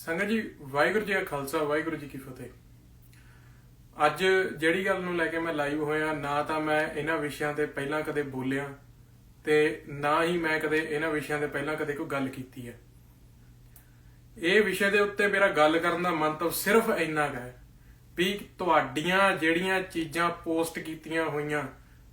ਸੰਗਤ ਜੀ, ਵਾਹਿਗੁਰੂ ਜੀ ਕਾ ਖਾਲਸਾ, ਵਾਹਿਗੁਰੂ ਜੀ ਕੀ ਫਤਿਹ। ਅੱਜ ਜਿਹੜੀ ਗੱਲ ਨੂੰ ਲੈ ਕੇ ਮੈਂ ਲਾਈਵ ਹੋਇਆ, ਨਾ ਤਾਂ ਮੈਂ ਇਹਨਾਂ ਵਿਸ਼ਿਆਂ ਤੇ ਪਹਿਲਾਂ ਕਦੇ ਬੋਲਿਆ ਤੇ ਨਾ ਹੀ ਮੈਂ ਕਦੇ ਇਹਨਾਂ ਵਿਸ਼ਿਆਂ ਤੇ ਪਹਿਲਾਂ ਕਦੇ ਕੋਈ ਗੱਲ ਕੀਤੀ ਹੈ। ਇਹ ਵਿਸ਼ੇ ਦੇ ਉੱਤੇ ਮੇਰਾ ਗੱਲ ਕਰਨ ਦਾ ਮੰਤਵ ਸਿਰਫ ਇੰਨਾ ਕੁ ਹੈ ਵੀ ਤੁਹਾਡੀਆਂ ਜਿਹੜੀਆਂ ਚੀਜ਼ਾਂ ਪੋਸਟ ਕੀਤੀਆਂ ਹੋਈਆਂ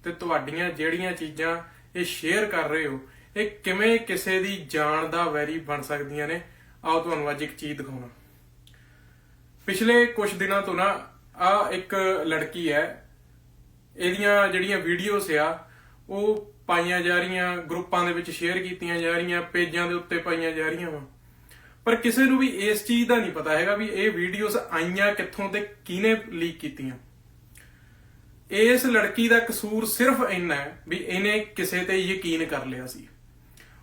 ਤੇ ਤੁਹਾਡੀਆਂ ਜਿਹੜੀਆਂ ਚੀਜ਼ਾਂ ਇਹ ਸ਼ੇਅਰ ਕਰ ਰਹੇ ਹੋ, ਇਹ ਕਿਵੇਂ ਕਿਸੇ ਦੀ ਜਾਨ ਦਾ ਵੈਰੀ ਬਣ ਸਕਦੀਆਂ ਨੇ ਆਓ ਤੁਹਾਨੂੰ ਅੱਜ ਇੱਕ ਚੀਜ਼ ਦਿਖਾਉਣਾ। ਪਿਛਲੇ ਕੁਝ ਦਿਨਾਂ ਤੋਂ ਨਾ ਆ ਇੱਕ ਲੜਕੀ ਹੈ, ਇਹਦੀਆਂ ਜਿਹੜੀਆਂ ਵੀਡੀਓਜ਼ ਆ, ਉਹ ਪਾਈਆਂ ਜਾ ਰਹੀਆਂ, ਗਰੁੱਪਾਂ ਦੇ ਵਿੱਚ ਸ਼ੇਅਰ ਕੀਤੀਆਂ ਜਾ ਰਹੀਆਂ, ਪੇਜਾਂ ਦੇ ਉੱਤੇ ਪਾਈਆਂ ਜਾ ਰਹੀਆਂ ਵਾ। ਪਰ ਕਿਸੇ ਨੂੰ ਵੀ ਇਸ ਚੀਜ਼ ਦਾ ਨਹੀਂ ਪਤਾ ਹੈਗਾ ਵੀ ਇਹ ਵੀਡੀਓਜ਼ ਆਈਆਂ ਕਿੱਥੋਂ ਤੇ ਕਿਹਨੇ ਲੀਕ ਕੀਤੀਆਂ। ਇਸ ਲੜਕੀ ਦਾ ਕਸੂਰ ਸਿਰਫ ਇੰਨਾ ਹੈ ਵੀ ਇਹਨੇ ਕਿਸੇ ਤੇ ਯਕੀਨ ਕਰ ਲਿਆ ਸੀ।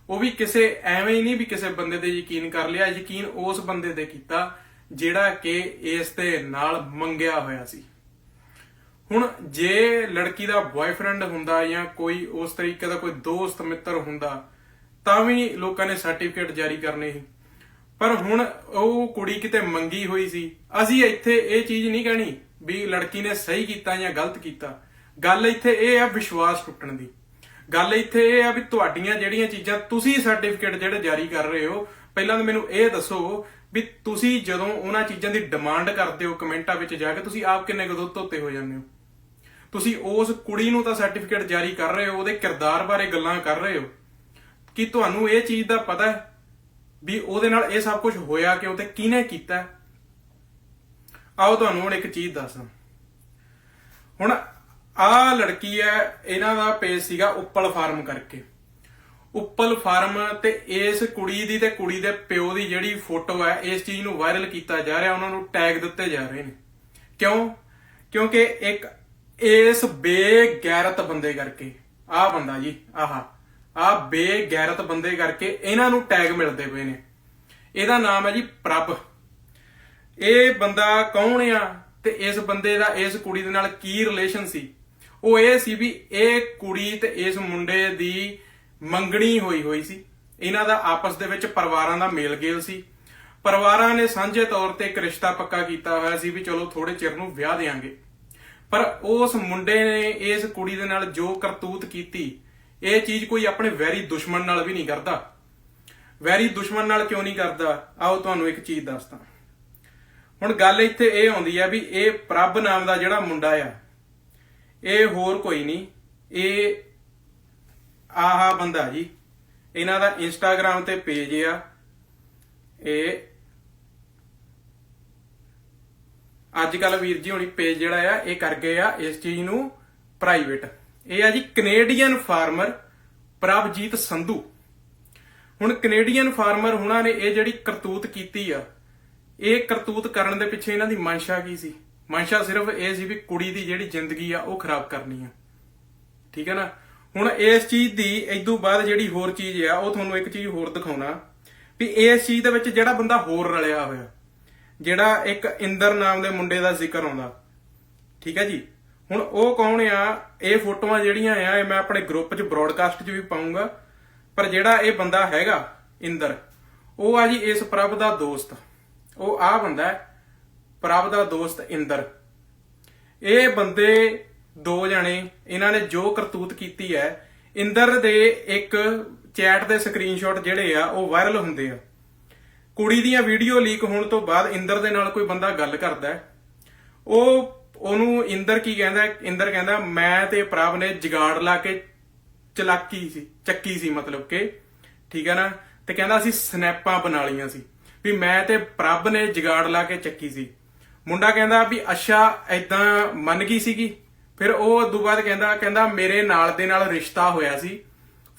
ਉਹ ਵੀ ਕਿਸੇ ਐਵੇਂ ਹੀ ਨਹੀਂ ਵੀ ਕਿਸੇ ਬੰਦੇ ਤੇ ਯਕੀਨ ਕਰ ਲਿਆ, ਯਕੀਨ ਉਸ ਬੰਦੇ ਤੇ ਕੀਤਾ, ਜਿਹੜਾ ਕਿ ਇਸ ਦੇ ਨਾਲ ਮੰਗਿਆ ਹੋਇਆ ਸੀ। ਹੁਣ ਜੇ ਲੜਕੀ ਦਾ ਬॉयਫ੍ਰੈਂਡ ਹੁੰਦਾ ਜਾਂ ਕੋਈ ਉਸ ਤਰੀਕੇ ਦਾ ਕੋਈ ਦੋਸਤ, ਮਿੱਤਰ ਹੁੰਦਾ, ਤਾਂ ਵੀ ਲੋਕਾਂ ਨੇ ਸਰਟੀਫਿਕੇਟ ਜਾਰੀ ਕਰਨੇ ਸੀ। ਪਰ ਹੁਣ ਉਹ ਕੁੜੀ ਕਿਤੇ ਮੰਗੀ ਹੋਈ ਸੀ। ਅਸੀਂ ਇੱਥੇ ਇਹ ਚੀਜ਼ ਨਹੀਂ ਕਹਿਣੀ ਵੀ ਲੜਕੀ ਨੇ ਸਹੀ ਕੀਤਾ ਜਾਂ ਗਲਤ ਕੀਤਾ। ਗੱਲ ਇੱਥੇ ਇਹ ਆ ਵਿਸ਼ਵਾਸ ਟੁੱਟਣ ਦੀ। ਗੱਲ ਇੱਥੇ ਇਹ ਆ ਵੀ ਤੁਹਾਡੀਆਂ ਜਿਹੜੀਆਂ ਚੀਜ਼ਾਂ, ਤੁਸੀਂ ਸਰਟੀਫਿਕੇਟ ਜਿਹੜੇ ਜਾਰੀ ਕਰ ਰਹੇ ਹੋ, ਪਹਿਲਾਂ ਤਾਂ ਮੈਨੂੰ ਇਹ ਦੱਸੋ ਵੀ ਤੁਸੀਂ ਜਦੋਂ ਉਹਨਾਂ ਚੀਜ਼ਾਂ ਦੀ ਡਿਮਾਂਡ ਕਰਦੇ ਹੋ ਕਮੈਂਟਾਂ ਵਿੱਚ ਜਾ ਕੇ, ਤੁਸੀਂ ਆਪ ਕਿੰਨੇ ਕੁ ਦੁੱਧ ਧੋਤੇ ਹੋ ਜਾਂਦੇ ਹੋ? ਤੁਸੀਂ ਉਸ ਕੁੜੀ ਨੂੰ ਤਾਂ ਸਰਟੀਫਿਕੇਟ ਜਾਰੀ ਕਰ ਰਹੇ ਹੋ, ਉਹਦੇ ਕਿਰਦਾਰ ਬਾਰੇ ਗੱਲਾਂ ਕਰ ਰਹੇ ਹੋ। ਕਿ ਤੁਹਾਨੂੰ ਇਹ ਚੀਜ਼ ਦਾ ਪਤਾ ਹੈ ਵੀ ਉਹਦੇ ਨਾਲ ਇਹ ਸਭ ਕੁਝ ਹੋਇਆ ਕਿਉਂ ਤੇ ਕਿਹਨੇ ਕੀਤਾ? ਆਓ ਤੁਹਾਨੂੰ ਹੁਣ ਇੱਕ ਚੀਜ਼ ਦੱਸਾਂ। ਹੁਣ ਆ ਲੜਕੀ ਹੈ, ਇਹਨਾਂ ਦਾ ਪੇਜ ਸੀਗਾ ਉੱਪਲ ਫਾਰਮ ਕਰਕੇ। ਉੱਪਲ ਫਾਰਮ ਤੇ ਇਸ ਕੁੜੀ ਦੀ ਤੇ ਕੁੜੀ ਦੇ ਪਿਓ ਦੀ ਜਿਹੜੀ ਫੋਟੋ ਹੈ, ਇਸ ਚੀਜ਼ ਨੂੰ ਵਾਇਰਲ ਕੀਤਾ ਜਾ ਰਿਹਾ, ਉਹਨਾਂ ਨੂੰ ਟੈਗ ਦਿੱਤੇ ਜਾ ਰਹੇ ਨੇ। ਕਿਉਂ? ਕਿਉਂਕਿ ਇੱਕ ਇਸ ਬੇਗੈਰਤ ਬੰਦੇ ਕਰਕੇ ਆਹ ਬੰਦਾ ਜੀ, ਆਹਾ, ਆ ਬੇਗੈਰਤ ਬੰਦੇ ਕਰਕੇ ਇਹਨਾਂ ਨੂੰ ਟੈਗ ਮਿਲਦੇ ਪਏ ਨੇ। ਇਹਦਾ ਨਾਮ ਹੈ ਜੀ ਪ੍ਰਭ। ਇਹ ਬੰਦਾ ਕੌਣ ਆ ਤੇ ਇਸ ਬੰਦੇ ਦਾ, ਇਸ ਕੁੜੀ ਦੇ ਨਾਲ ਕੀ ਰਿਲੇਸ਼ਨ ਸੀ? ਉਹ ਇਹ ਸੀ ਵੀ ਇਹ ਕੁੜੀ ਤੇ ਇਸ ਮੁੰਡੇ ਦੀ ਮੰਗਣੀ ਹੋਈ ਹੋਈ ਸੀ। ਇਹਨਾਂ ਦਾ ਆਪਸ ਦੇ ਵਿੱਚ ਪਰਿਵਾਰਾਂ ਦਾ ਮੇਲ ਗੇਲ ਸੀ। ਪਰਿਵਾਰਾਂ ਨੇ ਸਾਂਝੇ ਤੌਰ ਤੇ ਇੱਕ ਰਿਸ਼ਤਾ ਪੱਕਾ ਕੀਤਾ ਹੋਇਆ ਸੀ ਵੀ ਚਲੋ ਥੋੜੇ ਚਿਰ ਨੂੰ ਵਿਆਹ ਦੇਾਂਗੇ ਪਰ ਉਸ ਮੁੰਡੇ ਨੇ ਇਸ ਕੁੜੀ ਦੇ ਨਾਲ ਜੋ ਕਰਤੂਤ ਕੀਤੀ, ਇਹ ਚੀਜ਼ ਕੋਈ ਆਪਣੇ ਵੈਰੀ ਦੁਸ਼ਮਣ ਨਾਲ ਵੀ ਨਹੀਂ ਕਰਦਾ। ਵੈਰੀ ਦੁਸ਼ਮਣ ਨਾਲ ਕਿਉਂ ਨਹੀਂ ਕਰਦਾ? ਆਓ ਤੁਹਾਨੂੰ ਇੱਕ ਚੀਜ਼ ਦੱਸਦਾ। ਹੁਣ ਗੱਲ ਇੱਥੇ ਇਹ ਆਉਂਦੀ ਆ ਵੀ ਇਹ ਪ੍ਰਭ ਨਾਮ ਦਾ ਜਿਹੜਾ ਮੁੰਡਾ ਆ ਇਹ ਹੋਰ ਕੋਈ ਨਹੀਂ। ਇਹ ਆਹਾ ਬੰਦਾ ਜੀ, ਇਹਨਾਂ ਦਾ ਇੰਸਟਾਗ੍ਰam ਤੇ ਪੇਜ ਆ। ਇਹ ਅੱਜ ਕੱਲ ਵੀਰ ਜੀ ਹੁਣੀ ਪੇਜ ਜਿਹੜਾ ਆ, ਇਹ ਕਰ ਗਏ ਆ ਇਸ ਚੀਜ਼ ਨੂੰ ਪ੍ਰਾਈਵੇਟ ਇਹ ਆ ਜੀ ਕੈਨੇਡੀਅਨ ਫਾਰਮਰ ਪ੍ਰਭਜੀਤ ਸੰਧੂ। ਹੁਣ ਕੈਨੇਡੀਅਨ ਫਾਰਮਰ ਹੁਣਾਂ ਨੇ ਇਹ ਜਿਹੜੀ ਕਰਤੂਤ ਕੀਤੀ ਆ, ਇਹ ਕਰਤੂਤ ਕਰਨ ਦੇ ਪਿੱਛੇ ਇਹਨਾਂ ਦੀ ਮਨਸ਼ਾ ਕੀ ਸੀ? ਮਨਸ਼ਾ ਸਿਰਫ ਇਹ ਸੀ ਵੀ ਕੁੜੀ ਦੀ ਜਿਹੜੀ ਜ਼ਿੰਦਗੀ ਆ ਉਹ ਖਰਾਬ ਕਰਨੀ ਆ। ਠੀਕ ਹੈ ਨਾ? ਹੁਣ ਇਸ ਚੀਜ਼ ਦੀ ਇਦੋਂ ਬਾਅਦ ਜਿਹੜੀ ਹੋਰ ਚੀਜ਼ ਆ, ਉਹ ਤੁਹਾਨੂੰ ਇੱਕ ਚੀਜ਼ ਹੋਰ ਦਿਖਾਉਣਾ ਵੀ ਇਸ ਚੀਜ਼ ਦੇ ਵਿੱਚ ਜਿਹੜਾ ਬੰਦਾ ਹੋਰ ਰਲਿਆ ਹੋਇਆ, ਜਿਹੜਾ ਇੱਕ ਇੰਦਰ ਨਾਮ ਦੇ ਮੁੰਡੇ ਦਾ ਜ਼ਿਕਰ ਆਉਂਦਾ। ਠੀਕ ਹੈ ਜੀ? ਹੁਣ ਉਹ ਕੌਣ ਆ? ਇਹ ਫੋਟੋਆਂ ਜਿਹੜੀਆਂ ਆ, ਇਹ ਮੈਂ ਆਪਣੇ ਗਰੁੱਪ 'ਚ ਬ੍ਰੌਡਕਾਸਟ 'ਚ ਵੀ ਪਾਉਂਗਾ ਪਰ ਜਿਹੜਾ ਇਹ ਬੰਦਾ ਹੈਗਾ ਇੰਦਰ, ਉਹ ਆ ਜੀ ਇਸ ਪ੍ਰਭ ਦਾ ਦੋਸਤ। ਉਹ ਆ ਬੰਦਾ ਹੈ। ਪ੍ਰਭ ਦਾ ਦੋਸਤ ਇੰਦਰ। ਇਹ ਬੰਦੇ ਦੋ ਜਣੇ, ਇਹਨਾਂ ਨੇ ਜੋ ਕਰਤੂਤ ਕੀਤੀ ਹੈ, ਇੰਦਰ ਦੇ ਇੱਕ ਚੈਟ ਦੇ ਸਕਰੀਨਸ਼ਾਟ ਜਿਹੜੇ ਆ, ਉਹ ਵਾਇਰਲ ਹੁੰਦੇ ਆ। ਕੁੜੀ ਦੀਆਂ ਵੀਡੀਓ ਲੀਕ ਹੋਣ ਤੋਂ ਬਾਅਦ ਇੰਦਰ ਦੇ ਨਾਲ ਕੋਈ ਬੰਦਾ ਗੱਲ ਕਰਦਾ ਹੈ। ਉਹ, ਉਹਨੂੰ ਇੰਦਰ ਕੀ ਕਹਿੰਦਾ ਇੰਦਰ ਕਹਿੰਦਾ, ਮੈਂ ਤੇ ਪ੍ਰਭ ਨੇ ਜਗਾੜ ਲਾ ਕੇ ਚਲਾਕੀ ਸੀ, ਚੱਕੀ ਸੀ ਮਤਲਬ ਕਿ, ਠੀਕ ਹੈ ਨਾ? ਤੇ ਕਹਿੰਦਾ ਅਸੀਂ ਸਨੈਪਾਂ ਬਣਾ ਲੀਆਂ ਸੀ, ਵੀ ਮੈਂ ਤੇ ਪ੍ਰਭ ਨੇ ਜਗਾੜ ਲਾ ਕੇ ਚੱਕੀ ਸੀ। ਮੁੰਡਾ ਕਹਿੰਦਾ ਵੀ, ਅੱਛਾ ਐਦਾਂ ਮੰਨ ਗਈ ਸੀਗੀ। ਫਿਰ ਉਹ ਉਦੋਂ ਬਾਅਦ ਕਹਿੰਦਾ ਕਹਿੰਦਾ ਮੇਰੇ ਨਾਲ ਦੇ ਨਾਲ ਰਿਸ਼ਤਾ ਹੋਇਆ ਸੀ।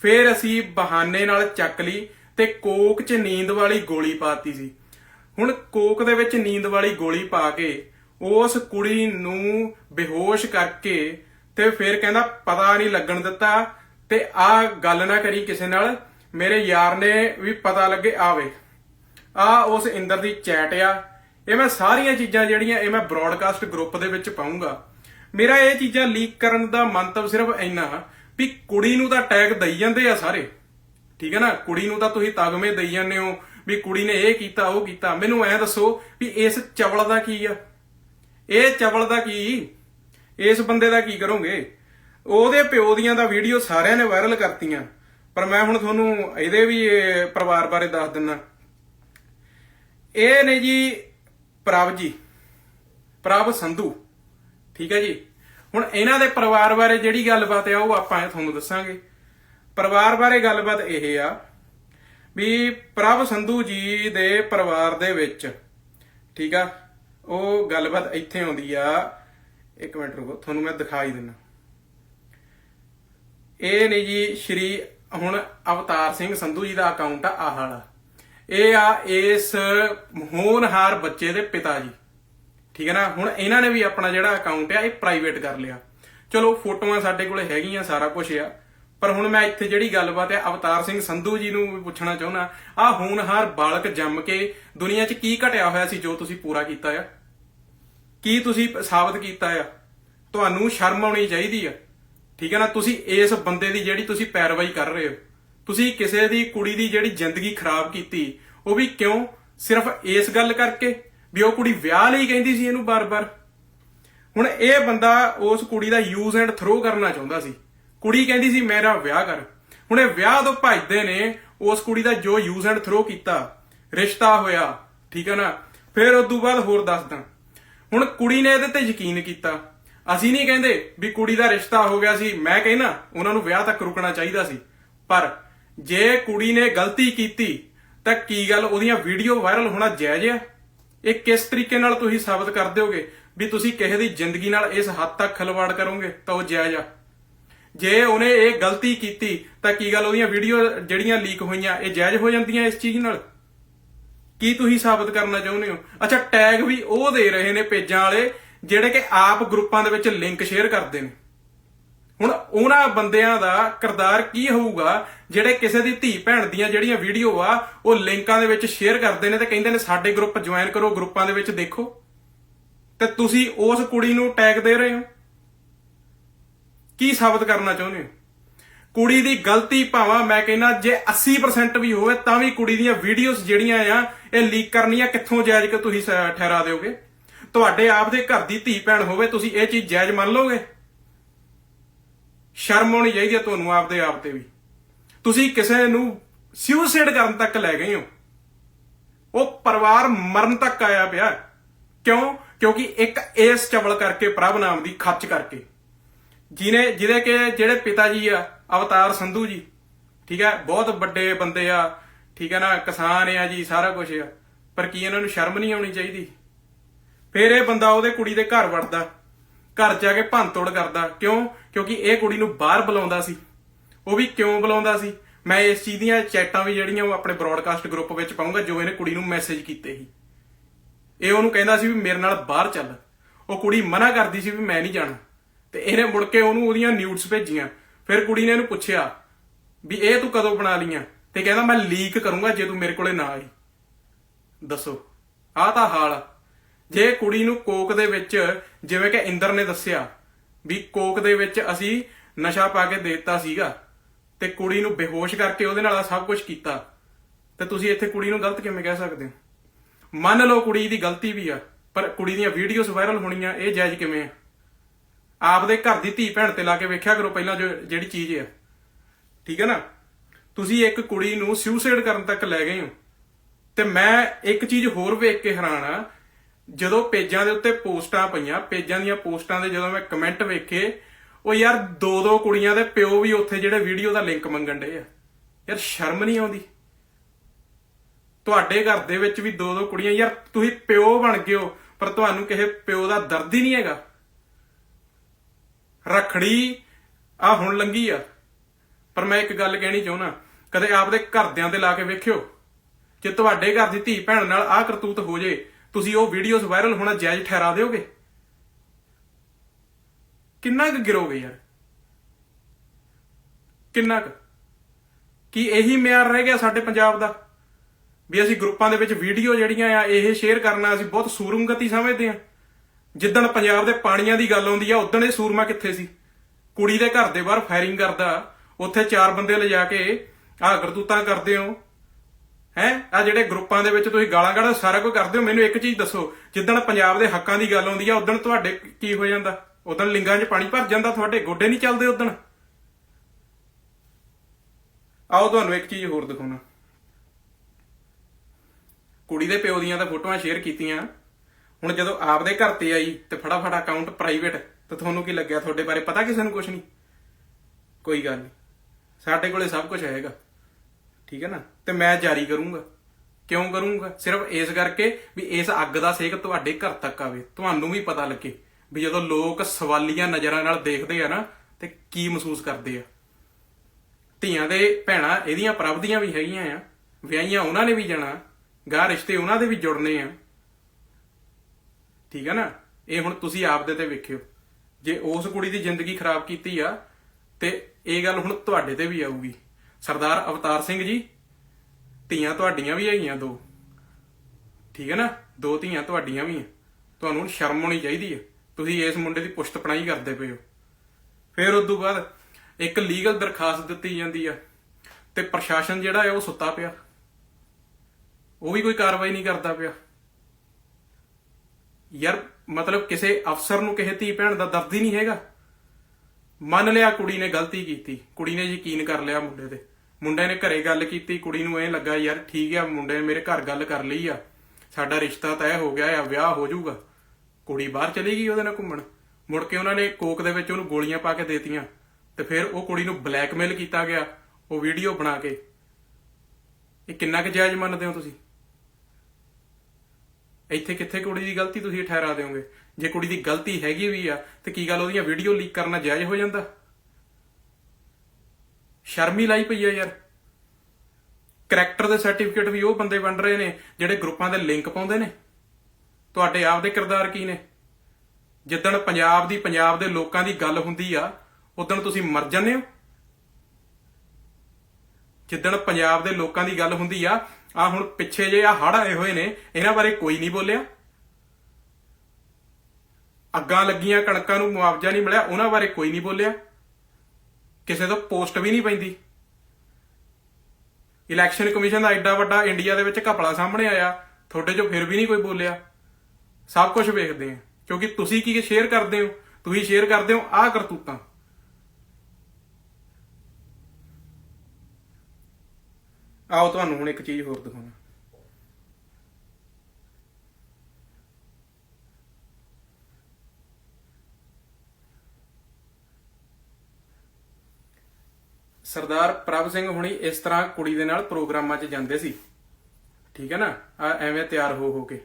ਫਿਰ ਅਸੀਂ ਬਹਾਨੇ ਨਾਲ ਚੱਕ ਲਈ ਤੇ ਕੋਕ 'ਚ ਨੀਂਦ ਵਾਲੀ ਗੋਲੀ ਪਾਤੀ ਸੀ। ਹੁਣ ਕੋਕ ਦੇ ਵਿੱਚ ਨੀਂਦ ਵਾਲੀ ਗੋਲੀ ਪਾ ਕੇ ਉਸ ਕੁੜੀ ਨੂੰ ਬੇਹੋਸ਼ ਕਰਕੇ ਤੇ ਫਿਰ ਕਹਿੰਦਾ, ਪਤਾ ਨਹੀਂ ਲੱਗਣ ਦਿੱਤਾ ਤੇ ਆ ਗੱਲ ਨਾ ਕਰੀ ਕਿਸੇ ਨਾਲ, ਮੇਰੇ ਯਾਰ ਨੇ ਵੀ ਪਤਾ ਲੱਗੇ ਆਵੇ। ਆ ਉਸ ਇੰਦਰ ਦੀ ਚੈਟ ਆ। ਇਹ ਮੈਂ ਸਾਰੀਆਂ ਚੀਜ਼ਾਂ ਜਿਹੜੀਆਂ ਇਹ ਮੈਂ ਬ੍ਰੌਡਕਾਸਟ ਗਰੁੱਪ ਦੇ ਵਿੱਚ ਪਾਉਂਗਾ। ਮੇਰਾ ਇਹ ਚੀਜ਼ਾਂ ਲੀਕ ਕਰਨ ਦਾ ਮੰਤਵ ਸਿਰਫ ਇੰਨਾ ਵੀ ਕੁੜੀ ਨੂੰ ਤਾਂ ਟੈਗ ਦਈ ਜਾਂਦੇ ਆ ਸਾਰੇ। ਠੀਕ ਹੈ ਨਾ? ਕੁੜੀ ਨੂੰ ਤਾਂ ਤੁਸੀਂ ਤਗਮੇ ਦਈ ਜਾਂਦੇ ਹੋ ਵੀ ਕੁੜੀ ਨੇ ਇਹ ਕੀਤਾ, ਉਹ ਕੀਤਾ। ਮੈਨੂੰ ਐ ਦੱਸੋ ਵੀ ਇਸ ਚਵਲ ਦਾ ਕੀ ਆ? ਇਹ ਚਵਲ ਦਾ ਕੀ? ਇਸ ਬੰਦੇ ਦਾ ਕੀ ਕਰੋਗੇ? ਉਹਦੇ ਪਿਓ ਦੀਆਂ ਦਾ ਵੀਡੀਓ ਸਾਰਿਆਂ ਨੇ ਵਾਇਰਲ ਕਰਤੀਆਂ। ਪਰ ਮੈਂ ਹੁਣ ਤੁਹਾਨੂੰ ਇਹਦੇ ਵੀ ਪਰਿਵਾਰ ਬਾਰੇ ਦੱਸ ਦਿੰਦਾ ਇਹ ਨੇ ਜੀ ਪ੍ਰਭ ਜੀ। ਪ੍ਰਭ ਸੰਧੂ। ਠੀਕ ਹੈ ਜੀ? ਹੁਣ ਇਹਨਾਂ ਦੇ ਪਰਿਵਾਰ ਬਾਰੇ ਜਿਹੜੀ ਗੱਲਬਾਤ ਆ, ਉਹ ਆਪਾਂ ਤੁਹਾਨੂੰ ਦੱਸਾਂਗੇ। ਪਰਿਵਾਰ ਬਾਰੇ ਗੱਲਬਾਤ ਇਹ ਆ ਵੀ ਪ੍ਰਭ ਸੰਧੂ ਜੀ ਦੇ ਪਰਿਵਾਰ ਦੇ ਵਿੱਚ, ਠੀਕ ਆ, ਉਹ ਗੱਲਬਾਤ ਇੱਥੇ ਆਉਂਦੀ ਆ। ਇੱਕ ਮਿੰਟ ਰੁਕੋ, ਤੁਹਾਨੂੰ ਮੈਂ ਦਿਖਾਈ ਦਿੰਦਾ। ਇਹ ਨੇ ਜੀ, ਸ਼੍ਰੀ, ਹੁਣ ਅਵਤਾਰ ਸਿੰਘ ਸੰਧੂ ਜੀ ਦਾ ਅਕਾਊਂਟ ਆ ਆਹ ਵਾਲਾ। ਇਹ ਆ ਇਸ ਹੋਣਹਾਰ ਬੱਚੇ ਦੇ ਪਿਤਾ ਜੀ। ਠੀਕ ਹੈ ਨਾ? ਹੁਣ ਇਹਨਾਂ ਨੇ ਵੀ ਆਪਣਾ ਜਿਹੜਾ ਅਕਾਊਂਟ ਆ, ਇਹ ਪ੍ਰਾਈਵੇਟ ਕਰ ਲਿਆ। ਚਲੋ, ਫੋਟੋਆਂ ਸਾਡੇ ਕੋਲੇ ਹੈਗੀਆਂ, ਸਾਰਾ ਕੁਝ ਆ। ਪਰ ਹੁਣ ਮੈਂ ਇੱਥੇ ਜਿਹੜੀ ਗੱਲਬਾਤ ਹੈ ਅਵਤਾਰ ਸਿੰਘ ਸੰਧੂ ਜੀ ਨੂੰ ਪੁੱਛਣਾ ਚਾਹੁੰਦਾ। ਆ ਹੋਣਹਾਰ ਬਾਲਕ ਜੰਮ ਕੇ ਦੁਨੀਆ 'ਚ ਕੀ ਘਟਿਆ ਹੋਇਆ ਸੀ ਜੋ ਤੁਸੀਂ ਪੂਰਾ ਕੀਤਾ ਆ? ਕੀ ਤੁਸੀਂ ਸਾਬਤ ਕੀਤਾ ਆ? ਤੁਹਾਨੂੰ ਸ਼ਰਮ ਆਉਣੀ ਚਾਹੀਦੀ ਆ। ਠੀਕ ਹੈ ਨਾ? ਤੁਸੀਂ ਇਸ ਬੰਦੇ ਦੀ ਜਿਹੜੀ ਤੁਸੀਂ ਪੈਰਵਾਈ ਕਰ ਰਹੇ ਹੋ। ਤੁਸੀਂ ਕਿਸੇ ਦੀ ਕੁੜੀ ਦੀ ਜਿਹੜੀ ਜ਼ਿੰਦਗੀ ਖਰਾਬ ਕੀਤੀ, ਉਹ ਵੀ ਕਿਉਂ ਸਿਰਫ ਇਸ ਗੱਲ ਕਰਕੇ? ਵੀ ਉਹ ਕੁੜੀ ਵਿਆਹ ਲਈ ਕਹਿੰਦੀ ਸੀ ਇਹਨੂੰ ਬਾਰ-ਬਾਰ। ਹੁਣ ਇਹ ਬੰਦਾ ਉਸ ਕੁੜੀ ਦਾ ਯੂਜ਼ ਐਂਡ ਥਰੋ ਕਰਨਾ ਚਾਹੁੰਦਾ ਸੀ। ਕੁੜੀ ਕਹਿੰਦੀ ਸੀ, ਮੇਰਾ ਵਿਆਹ ਕਰ। ਹੁਣ ਇਹ ਵਿਆਹ ਤੋਂ ਭੱਜਦੇ ਨੇ, ਉਸ ਕੁੜੀ ਦਾ ਜੋ ਯੂਜ਼ ਐਂਡ ਥਰੋ ਕੀਤਾ, ਰਿਸ਼ਤਾ ਹੋਇਆ, ਠੀਕ ਹੈ ਨਾ? ਫਿਰ ਉਸ ਤੋਂ ਬਾਅਦ ਹੋਰ ਦੱਸਦਾ ਹੁਣ ਕੁੜੀ ਨੇ ਇਹਦੇ ਤੇ ਯਕੀਨ ਕੀਤਾ। ਅਸੀਂ ਨਹੀਂ ਕਹਿੰਦੇ ਵੀ ਕੁੜੀ ਦਾ ਰਿਸ਼ਤਾ ਹੋ ਗਿਆ ਸੀ। ਮੈਂ ਕਹਿੰਦਾ, ਉਹਨਾਂ ਨੂੰ ਵਿਆਹ ਤੱਕ ਰੁਕਣਾ ਚਾਹੀਦਾ ਸੀ। ਪਰ ਜੇ ਕੁੜੀ ਨੇ ਗਲਤੀ ਕੀਤੀ, ਤਾਂ ਕੀ ਗੱਲ ਉਹਦੀਆਂ ਵੀਡੀਓ ਵਾਇਰਲ ਹੋਣਾ ਜਾਇਜ਼ ਆ? ਇਹ ਕਿਸ ਤਰੀਕੇ ਨਾਲ ਤੁਸੀਂ ਸਾਬਤ ਕਰ ਦਿਓਗੇ ਵੀ ਤੁਸੀਂ ਕਿਸੇ ਦੀ ਜ਼ਿੰਦਗੀ ਨਾਲ ਇਸ ਹੱਦ ਤੱਕ ਖਲਵਾੜ ਕਰੋਗੇ ਤਾਂ ਉਹ ਜਾਇਜ਼ ਆ? ਜੇ ਉਹਨੇ ਇਹ ਗਲਤੀ ਕੀਤੀ, ਤਾਂ ਕੀ ਗੱਲ ਉਹਦੀਆਂ ਵੀਡੀਓ ਜਿਹੜੀਆਂ ਲੀਕ ਹੋਈਆਂ, ਇਹ ਜਾਇਜ਼ ਹੋ ਜਾਂਦੀਆਂ ਇਸ ਚੀਜ਼ ਨਾਲ? ਕੀ ਤੁਸੀਂ ਸਾਬਤ ਕਰਨਾ ਚਾਹੁੰਦੇ ਹੋ? ਅੱਛਾ, ਟੈਗ ਵੀ ਉਹ ਦੇ ਰਹੇ ਨੇ ਪੇਜਾਂ ਵਾਲੇ, ਜਿਹੜੇ ਕਿ ਆਪ ਗਰੁੱਪਾਂ ਦੇ ਵਿੱਚ ਲਿੰਕ ਸ਼ੇਅਰ ਕਰਦੇ ਨੇ। ਹੁਣ ਉਹਨਾਂ ਬੰਦਿਆਂ ਦਾ ਕਿਰਦਾਰ ਕੀ ਹੋਊਗਾ? ਜਿਹੜੇ ਕਿਸੇ ਦੀ ਧੀ ਭੈਣ ਦੀਆਂ ਜਿਹੜੀਆਂ ਵੀਡੀਓ ਆ, ਉਹ ਲਿੰਕਾਂ ਦੇ ਵਿੱਚ ਸ਼ੇਅਰ ਕਰਦੇ ਨੇ ਤੇ ਕਹਿੰਦੇ ਨੇ, ਸਾਡੇ ਗਰੁੱਪ ਜੁਆਇਨ ਕਰੋ, ਗਰੁੱਪਾਂ ਦੇ ਵਿੱਚ ਦੇਖੋ। ਤੇ ਤੁਸੀਂ ਉਸ ਕੁੜੀ ਨੂੰ ਟੈਗ ਦੇ ਰਹੇ ਹੋ? ਕੀ ਸਾਬਤ ਕਰਨਾ ਚਾਹੁੰਦੇ ਹੋ? ਕੁੜੀ ਦੀ ਗਲਤੀ ਭਾਵਾਂ ਮੈਂ ਕਹਿੰਦਾ, ਜੇ 80% ਵੀ ਹੋਵੇ, ਤਾਂ ਵੀ ਕੁੜੀ ਦੀਆਂ ਵੀਡੀਓਜ਼ ਜਿਹੜੀਆਂ ਆ, ਇਹ ਲੀਕ ਕਰਨੀਆਂ। ਕਿੱਥੋਂ ਜਾਇਜ਼ ਕਿ ਤੁਸੀਂ ਸ- ਠਹਿਰਾ ਦਿਓਗੇ? ਤੁਹਾਡੇ ਆਪ ਦੇ ਘਰ ਦੀ ਧੀ ਭੈਣ ਹੋਵੇ, ਤੁਸੀਂ ਇਹ ਚੀਜ਼ ਜਾਇਜ਼ ਮੰਨ ਲਓਗੇ? ਸ਼ਰਮ ਆਉਣੀ ਚਾਹੀਦੀ ਹੈ ਤੁਹਾਨੂੰ ਆਪਦੇ ਆਪ ਤੇ ਵੀ। ਤੁਸੀਂ ਕਿਸੇ ਨੂੰ ਸੁਸਾਈਡ ਕਰਨ ਤੱਕ ਲੈ ਗਏ ਹੋ। ਉਹ ਪਰਿਵਾਰ ਮਰਨ ਤੱਕ ਆਇਆ ਪਿਆ। ਕਿਉਂ? ਕਿਉਂਕਿ ਇੱਕ ਇਸ ਚਵਲ ਕਰਕੇ, ਪ੍ਰਭ ਨਾਮ ਦੀ ਖੱਚ ਕਰਕੇ। ਜਿਨੇ ਜਿਹਦੇ ਕਿ ਜਿਹੜੇ ਪਿਤਾ ਜੀ ਆ, ਅਵਤਾਰ ਸੰਧੂ ਜੀ, ਠੀਕ ਹੈ, ਬਹੁਤ ਵੱਡੇ ਬੰਦੇ ਆ, ਠੀਕ ਹੈ ਨਾ, ਕਿਸਾਨ ਆ ਜੀ, ਸਾਰਾ ਕੁਝ ਆ। ਪਰ ਕੀ ਇਹਨਾਂ ਨੂੰ ਸ਼ਰਮ ਨਹੀਂ ਆਉਣੀ ਚਾਹੀਦੀ? ਫਿਰ ਇਹ ਬੰਦਾ ਉਹਦੇ ਕੁੜੀ ਦੇ ਘਰ ਵੜਦਾ। ਘਰ ਜਾ ਕੇ ਭੰਨਤੋੜ ਕਰਦਾ। ਕਿਉਂ? ਕਿਉਂਕਿ ਇਹ ਕੁੜੀ ਨੂੰ ਬਾਹਰ ਬੁਲਾਉਂਦਾ ਸੀ। ਉਹ ਵੀ ਕਿਉਂ ਬੁਲਾਉਂਦਾ ਸੀ? ਮੈਂ ਇਸ ਚੀਜ਼ ਦੀਆਂ ਚੈਟਾਂ ਵੀ ਜਿਹੜੀਆਂ ਉਹ ਆਪਣੇ ਬ੍ਰੌਡਕਾਸਟ ਗਰੁੱਪ ਵਿੱਚ ਪਾਉਂਗਾ, ਜੋ ਇਹਨੇ ਕੁੜੀ ਨੂੰ ਮੈਸੇਜ ਕੀਤੇ ਸੀ। ਇਹ ਉਹਨੂੰ ਕਹਿੰਦਾ ਸੀ ਵੀ ਮੇਰੇ ਨਾਲ ਬਾਹਰ ਚੱਲ। ਉਹ ਕੁੜੀ ਮਨਾ ਕਰਦੀ ਸੀ ਵੀ ਮੈਂ ਨਹੀਂ ਜਾਣਾ। ਤੇ ਇਹਨੇ ਮੁੜ ਕੇ ਉਹਨੂੰ ਉਹਦੀਆਂ ਨਿਊਡਸ ਭੇਜੀਆਂ। ਫਿਰ ਕੁੜੀ ਨੇ ਇਹਨੂੰ ਪੁੱਛਿਆ ਵੀ ਇਹ ਤੂੰ ਕਦੋਂ ਬਣਾ ਲੀਆਂ ਤੇ ਕਹਿੰਦਾ ਮੈਂ ਲੀਕ ਕਰੂੰਗਾ ਜੇ ਤੂੰ ਮੇਰੇ ਕੋਲੇ ਨਾ ਆਈ। ਦੱਸੋ। ਆਹ ਤਾਂ ਹਾਲ ਆ। ਜੇ ਕੁੜੀ ਨੂੰ ਕੋਕ ਦੇ ਵਿੱਚ, ਜਿਵੇਂ ਕਿ ਇੰਦਰ ਨੇ ਦੱਸਿਆ, ਵੀ ਕੋਕ ਦੇ ਵਿੱਚ ਅਸੀਂ ਨਸ਼ਾ ਪਾ ਕੇ ਦੇਤਾ ਸੀਗਾ, ਤੇ ਕੁੜੀ ਨੂੰ ਬੇਹੋਸ਼ ਕਰਕੇ ਉਹਦੇ ਨਾਲ ਸਭ ਕੁਝ ਕੀਤਾ, ਤੇ ਤੁਸੀਂ ਇੱਥੇ ਕੁੜੀ ਨੂੰ ਗਲਤ ਕਿਵੇਂ ਕਹਿ ਸਕਦੇ ਹੋ? ਮੰਨ ਲਓ ਕੁੜੀ ਦੀ ਗਲਤੀ ਵੀ ਆ, ਪਰ ਕੁੜੀ ਦੀਆਂ ਵੀਡੀਓਜ਼ ਵਾਇਰਲ ਹੋਣੀਆਂ, ਇਹ ਜਾਇਜ਼ ਕਿਵੇਂ ਆ? ਆਪਦੇ ਘਰ ਦੀ ਧੀ ਭੈਣ ਤੇ ਲਾ ਕੇ ਵੇਖਿਆ ਕਰੋ ਪਹਿਲਾਂ ਜੋ, ਜਿਹੜੀ ਚੀਜ਼ ਆ। ਠੀਕ ਹੈ ਨਾ? ਤੁਸੀਂ ਇੱਕ ਕੁੜੀ ਨੂੰ ਸੁਸਾਈਡ ਕਰਨ ਤੱਕ ਲੈ ਗਏ ਹੋ, ਤੇ ਮੈਂ ਇੱਕ ਚੀਜ਼ ਹੋਰ ਵੇਖ ਕੇ ਹੈਰਾਨ ਆ ਜਦੋਂ ਪੇਜਾਂ ਦੇ ਉੱਤੇ ਪੋਸਟਾਂ ਪਈਆਂ, ਪੇਜਾਂ ਦੀਆਂ ਪੋਸਟਾਂ ਦੇ ਜਦੋਂ ਮੈਂ ਕਮੈਂਟ ਵੇਖੇ, ਉਹ ਯਾਰ ਦੋ ਦੋ ਕੁੜੀਆਂ ਦੇ ਪਿਓ ਵੀ ਉੱਥੇ ਜਿਹੜੇ ਵੀਡੀਓ ਦਾ ਲਿੰਕ ਮੰਗਣ ਡੇ ਆ। ਯਾਰ ਸ਼ਰਮ ਨਹੀਂ ਆਉਂਦੀ? ਤੁਹਾਡੇ ਘਰ ਦੇ ਵਿੱਚ ਵੀ ਦੋ ਦੋ ਕੁੜੀਆਂ, ਯਾਰ ਤੁਸੀਂ ਪਿਓ ਬਣ ਗਏ ਹੋ, ਪਰ ਤੁਹਾਨੂੰ ਕਿਸੇ ਪਿਓ ਦਾ ਦਰਦ ਹੀ ਨਹੀਂ ਹੈਗਾ। ਰਖੜੀ ਆ ਹੁਣ ਲੰਗੀ ਆ। ਪਰ ਮੈਂ ਇੱਕ ਗੱਲ ਕਹਿਣੀ ਚਾਹੁੰਦਾ, ਕਦੇ ਆਪਦੇ ਘਰਦਿਆਂ ਤੇ ਲਾ ਕੇ ਵੇਖਿਓ, ਜੇ ਤੁਹਾਡੇ ਘਰ ਦੀ ਧੀ ਭੈਣ ਨਾਲ ਆਹ ਕਰਤੂਤ ਹੋ ਜੇ ਤੁਸੀਂ ਉਹ ਵੀਡੀਓਜ਼ ਵਾਇਰਲ ਹੋਣਾ ਜਾਇਜ਼ ਠਹਿਰਾ ਦਿਓਗੇ? ਕਿੰਨਾ ਕੁ ਗਿਰੋਗੇ ਯਾਰ? ਕਿੰਨਾ ਕੁ? ਕੀ ਇਹੀ ਮਿਆਰ ਰਹਿ ਗਿਆ ਸਾਡੇ ਪੰਜਾਬ ਦਾ? ਵੀ ਅਸੀਂ ਗਰੁੱਪਾਂ ਦੇ ਵਿੱਚ ਵੀਡੀਓ ਜਿਹੜੀਆਂ ਆ, ਇਹ ਸ਼ੇਅਰ ਕਰਨਾ ਅਸੀਂ ਬਹੁਤ ਸੂਰਮਗਤੀ ਸਮਝਦੇ ਆ। ਜਿੱਦਣ ਪੰਜਾਬ ਦੇ ਪਾਣੀਆਂ ਦੀ ਗੱਲ ਆਉਂਦੀ ਆ, ਉਦੋਂ ਇਹ ਸੂਰਮਾ ਕਿੱਥੇ ਸੀ? ਕੁੜੀ ਦੇ ਘਰ ਦੇ ਬਾਹਰ ਫਾਇਰਿੰਗ ਕਰਦਾ, ਉੱਥੇ ਚਾਰ ਬੰਦੇ ਲਿਜਾ ਕੇ, ਆਹ ਕਰਤੂਤਾਂ ਕਰਦੇ ਹੋ ਹੈ? ਆ ਜਿਹੜੇ ਗਰੁੱਪਾਂ ਦੇ ਵਿੱਚ ਤੁਸੀਂ ਗਾਲਾਂ ਕੱਢਦੇ ਸਾਰਾ ਕੁਝ ਕਰਦੇ ਹੋ, ਮੈਨੂੰ ਇੱਕ ਚੀਜ਼ ਦੱਸੋ। ਜਿੱਦਣ ਪੰਜਾਬ ਦੇ ਹੱਕਾਂ ਦੀ ਗੱਲ ਆਉਂਦੀ ਆ ਉਦੋਂ ਤੁਹਾਡੇ ਕੀ ਹੋ ਜਾਂਦਾ? ਉਦੋਂ ਲਿੰਗਾਂ 'ਚ ਪਾਣੀ ਭਰ ਜਾਂਦਾ, ਤੁਹਾਡੇ ਗੋਡੇ ਨਹੀਂ ਚੱਲਦੇ ਉਦੋਂ ਆਓ ਤੁਹਾਨੂੰ ਇੱਕ ਚੀਜ਼ ਹੋਰ ਦਿਖਾਉਣਾ। ਕੁੜੀ ਦੇ ਪਿਓ ਦੀਆਂ ਤਾਂ ਫੋਟੋਆਂ ਸ਼ੇਅਰ ਕੀਤੀਆਂ। ਹੁਣ ਜਦੋਂ ਆਪਦੇ ਘਰ ਤੇ ਆਈ ਤੇ ਫਟਾਫਟ ਅਕਾਊਂਟ ਪ੍ਰਾਈਵੇਟ ਤਾਂ ਤੁਹਾਨੂੰ ਕੀ ਲੱਗਿਆ? ਤੁਹਾਡੇ ਬਾਰੇ ਪਤਾ ਕਿਸੇ ਨੂੰ ਕੁਝ ਨਹੀਂ? ਕੋਈ ਗੱਲ ਨਹੀਂ। ਸਾਡੇ ਕੋਲੇ ਸਭ ਕੁਝ ਹੈਗਾ। ਠੀਕ ਹੈ ਨਾ? ਤੇ ਮੈਂ ਜਾਰੀ ਕਰੂੰਗਾ। ਕਿਉਂ ਕਰੂੰਗਾ? ਸਿਰਫ ਇਸ ਕਰਕੇ ਵੀ ਇਸ ਅੱਗ ਦਾ ਸੇਕ ਤੁਹਾਡੇ ਘਰ ਤੱਕ ਆਵੇ। ਤੁਹਾਨੂੰ ਵੀ ਪਤਾ ਲੱਗੇ ਵੀ ਜਦੋਂ ਲੋਕ ਸਵਾਲੀਆਂ ਨਜ਼ਰਾਂ ਨਾਲ ਦੇਖਦੇ ਆ ਨਾ, ਤੇ ਕੀ ਮਹਿਸੂਸ ਕਰਦੇ ਆ। ਧੀਆਂ ਦੇ ਭੈਣਾਂ ਇਹਦੀਆਂ ਪ੍ਰਭ ਵੀ ਹੈਗੀਆਂ ਆ। ਵਿਆਹੀਆਂ ਉਹਨਾਂ ਨੇ ਵੀ ਜਾਣਾ। ਗਾਹ ਰਿਸ਼ਤੇ ਉਹਨਾਂ ਦੇ ਵੀ ਜੁੜਨੇ ਆ। ਠੀਕ ਹੈ ਨਾ? ਇਹ ਹੁਣ ਤੁਸੀਂ ਆਪ ਦੇ ਤੇ ਵੇਖਿਓ। ਜੇ ਉਸ ਕੁੜੀ ਦੀ ਜ਼ਿੰਦਗੀ ਖਰਾਬ ਕੀਤੀ ਆ, ਤੇ ਇਹ ਗੱਲ ਹੁਣ ਤੁਹਾਡੇ ਤੇ ਵੀ ਆਊਗੀ। ਸਰਦਾਰ ਅਵਤਾਰ ਸਿੰਘ ਜੀ, ਧੀਆਂ ਤੁਹਾਡੀਆਂ ਵੀ ਹੈਗੀਆਂ ਦੋ। ਠੀਕ ਹੈ ਨਾ? ਦੋ ਧੀਆਂ ਤੁਹਾਡੀਆਂ ਵੀ ਆ ਤੁਹਾਨੂੰ ਸ਼ਰਮ ਹੋਣੀ ਚਾਹੀਦੀ ਹੈ। ਤੁਸੀਂ ਇਸ ਮੁੰਡੇ ਦੀ ਪੁਸ਼ਤ ਪਣਾਈ ਕਰਦੇ ਪਏ ਹੋ। ਫਿਰ ਉਸ ਤੋਂ ਬਾਅਦ ਇੱਕ ਲੀਗਲ ਦਰਖਾਸਤ ਦਿੱਤੀ ਜਾਂਦੀ ਆ ਤੇ ਪ੍ਰਸ਼ਾਸਨ ਜਿਹੜਾ ਹੈ ਉਹ ਸੁੱਤਾ ਪਿਆ। ਉਹ ਵੀ ਕੋਈ ਕਾਰਵਾਈ ਨਹੀਂ ਕਰਦਾ ਪਿਆ। ਯਾਰ, ਮਤਲਬ ਕਿਸੇ ਅਫਸਰ ਨੂੰ ਕਿਸੇ ਧੀ ਭੈਣ ਦਾ ਦਰਦ ਹੀ ਨਹੀਂ ਹੈਗਾ। ਮੰਨ ਲਿਆ ਕੁੜੀ ਨੇ ਗਲਤੀ ਕੀਤੀ। ਕੁੜੀ ਨੇ ਯਕੀਨ ਕਰ ਲਿਆ ਮੁੰਡੇ ਤੇ। ਮੁੰਡੇ ਨੇ ਘਰੇ ਗੱਲ ਕੀਤੀ, ਕੁੜੀ ਨੂੰ ਇਹ ਲੱਗਾ, ਯਾਰ ਠੀਕ ਆ, ਮੁੰਡੇ ਨੇ ਮੇਰੇ ਘਰ ਗੱਲ ਕਰ ਲਈ ਆ। ਸਾਡਾ ਰਿਸ਼ਤਾ ਤੈਅ ਹੋ ਗਿਆ ਆ, ਵਿਆਹ ਹੋ ਜਾਊਗਾ। ਕੁੜੀ ਬਾਹਰ ਚਲੀ ਗਈ ਉਹਦੇ ਨਾਲ ਘੁੰਮਣ। ਮੁੜ ਕੇ ਉਹਨਾਂ ਨੇ ਕੋਕ ਦੇ ਵਿੱਚ ਉਹਨੂੰ ਗੋਲੀਆਂ ਪਾ ਕੇ ਦੇਤੀਆਂ। ਤੇ ਫਿਰ ਉਹ ਕੁੜੀ ਨੂੰ ਬਲੈਕਮੇਲ ਕੀਤਾ ਗਿਆ, ਉਹ ਵੀਡੀਓ ਬਣਾ ਕੇ। ਇਹ ਕਿੰਨਾ ਕੁ ਜਾਇਜ਼ ਮੰਨਦੇ ਹੋ ਤੁਸੀਂ? ਇੱਥੇ ਕਿੱਥੇ ਕੁੜੀ ਦੀ ਗਲਤੀ ਤੁਸੀਂ ਠਹਿਰਾ ਦਿਓਗੇ? ਜੇ ਕੁੜੀ ਦੀ ਗਲਤੀ ਹੈਗੀ ਵੀ ਆ, ਤੇ ਕੀ ਗੱਲ ਉਹਦੀਆਂ ਵੀਡੀਓ ਲੀਕ ਕਰਨਾ ਜਾਇਜ਼ ਹੋ ਜਾਂਦਾ? ਸ਼ਰਮੀ ਲਾਈ ਪਈ ਆ ਯਾਰ। ਕਰੈਕਟਰ ਦੇ ਸਰਟੀਫਿਕੇਟ ਵੀ ਉਹ ਬੰਦੇ ਵੰਡ ਰਹੇ ਨੇ, ਜਿਹੜੇ ਗਰੁੱਪਾਂ ਦੇ ਲਿੰਕ ਪਾਉਂਦੇ ਨੇ। ਤੁਹਾਡੇ ਆਪ ਦੇ ਕਿਰਦਾਰ ਕੀ ਨੇ? ਜਿੱਦਣ ਪੰਜਾਬ ਦੀ, ਪੰਜਾਬ ਦੇ ਲੋਕਾਂ ਦੀ ਗੱਲ ਹੁੰਦੀ ਆ ਉਦੋਂ ਤੁਸੀਂ ਮਰ ਜਾਂਦੇ ਹੋ। ਜਿੱਦਣ ਪੰਜਾਬ ਦੇ ਲੋਕਾਂ ਦੀ ਗੱਲ ਹੁੰਦੀ ਆ ਆ ਹੁਣ ਪਿੱਛੇ ਜੇ ਆ ਹੜ ਆਏ ਹੋਏ ਨੇ, ਇਹਨਾਂ ਬਾਰੇ ਕੋਈ ਨਹੀਂ ਬੋਲਿਆ। ਅੱਗਾਂ ਲੱਗੀਆਂ ਕਣਕਾਂ ਨੂੰ ਮੁਆਵਜ਼ਾ ਨਹੀਂ ਮਿਲਿਆ, ਉਹਨਾਂ ਬਾਰੇ ਕੋਈ ਨਹੀਂ ਬੋਲਿਆ। ਕਿਸੇ ਤੋਂ ਪੋਸਟ ਵੀ ਨਹੀਂ ਪੈਂਦੀ। ਇਲੈਕਸ਼ਨ ਕਮਿਸ਼ਨ ਦਾ ਐਡਾ ਵੱਡਾ ਇੰਡੀਆ ਦੇ ਵਿੱਚ ਘਪਲਾ ਸਾਹਮਣੇ ਆਇਆ, ਤੁਹਾਡੇ ਚੋਂ ਫਿਰ ਵੀ ਨਹੀਂ ਕੋਈ ਬੋਲਿਆ। ਸਭ ਕੁਝ ਵੇਖਦੇ ਆ ਕਿਉਂਕਿ ਤੁਸੀਂ ਕੀ ਸ਼ੇਅਰ ਕਰਦੇ ਹੋ? ਤੁਸੀਂ ਸ਼ੇਅਰ ਕਰਦੇ ਹੋ ਆਹ ਕਰਤੂਤਾਂ। ਆਓ, ਤੁਹਾਨੂੰ ਹੁਣ ਇੱਕ ਚੀਜ਼ ਹੋਰ ਦਿਖਾਉਣਾ। ਸਰਦਾਰ ਪ੍ਰਭ ਸਿੰਘ ਹੁਣੀ ਇਸ ਤਰ੍ਹਾਂ ਕੁੜੀ ਦੇ ਨਾਲ ਪ੍ਰੋਗਰਾਮਾਂ 'ਚ ਜਾਂਦੇ ਸੀ। ਠੀਕ ਹੈ ਨਾ? ਆ ਐਵੇਂ ਤਿਆਰ ਹੋ ਹੋ ਕੇ।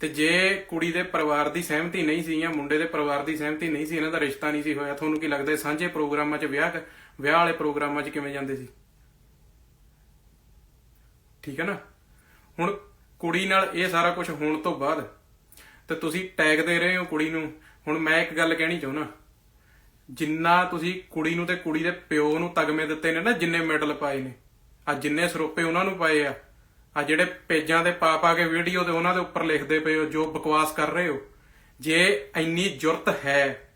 ਤੇ ਜੇ ਕੁੜੀ ਦੇ ਪਰਿਵਾਰ ਦੀ ਸਹਿਮਤੀ ਨਹੀਂ ਸੀ ਜਾਂ ਮੁੰਡੇ ਦੇ ਪਰਿਵਾਰ ਦੀ ਸਹਿਮਤੀ ਨਹੀਂ ਸੀ, ਇਹਨਾਂ ਦਾ ਰਿਸ਼ਤਾ ਨਹੀਂ ਸੀ ਹੋਇਆ, ਤੁਹਾਨੂੰ ਕੀ ਲੱਗਦਾ ਸਾਂਝੇ ਪ੍ਰੋਗਰਾਮਾਂ 'ਚ ਵਿਆਹ ਵਿਆਹ ਵਾਲੇ ਪ੍ਰੋਗਰਾਮਾਂ 'ਚ ਕਿਵੇਂ ਜਾਂਦੇ ਸੀ? ਠੀਕ ਹੈ ਨਾ? ਹੁਣ ਕੁੜੀ ਨਾਲ ਇਹ ਸਾਰਾ ਕੁਝ ਹੋਣ ਤੋਂ ਬਾਅਦ ਤੇ ਤੁਸੀਂ ਟੈਗ ਦੇ ਰਹੇ ਹੋ ਕੁੜੀ ਨੂੰ। ਹੁਣ ਮੈਂ ਇੱਕ ਗੱਲ ਕਹਿਣੀ ਚਾਹੁੰਦਾ। ਜਿੰਨਾ ਤੁਸੀਂ ਕੁੜੀ ਨੂੰ ਤੇ ਕੁੜੀ ਦੇ ਪਿਓ ਨੂੰ ਤਗਮੇ ਦਿੱਤੇ ਨੇ ਨਾ, ਜਿੰਨੇ ਮੈਡਲ ਪਾਏ ਨੇ। ਆ ਜਿੰਨੇ ਸਰੋਪੇ ਉਹਨਾਂ ਨੂੰ ਪਾਏ ਆ। ਆ ਜਿਹੜੇ ਪੇਜਾਂ ਤੇ ਪਾ ਪਾ ਕੇ ਵੀਡੀਓ ਤੇ ਉਹਨਾਂ ਦੇ ਉੱਪਰ ਲਿਖਦੇ ਪਏ ਹੋ, ਜੋ ਬਕਵਾਸ ਕਰ ਰਹੇ ਹੋ। ਜੇ ਇੰਨੀ ਜੁਰਤ ਹੈ,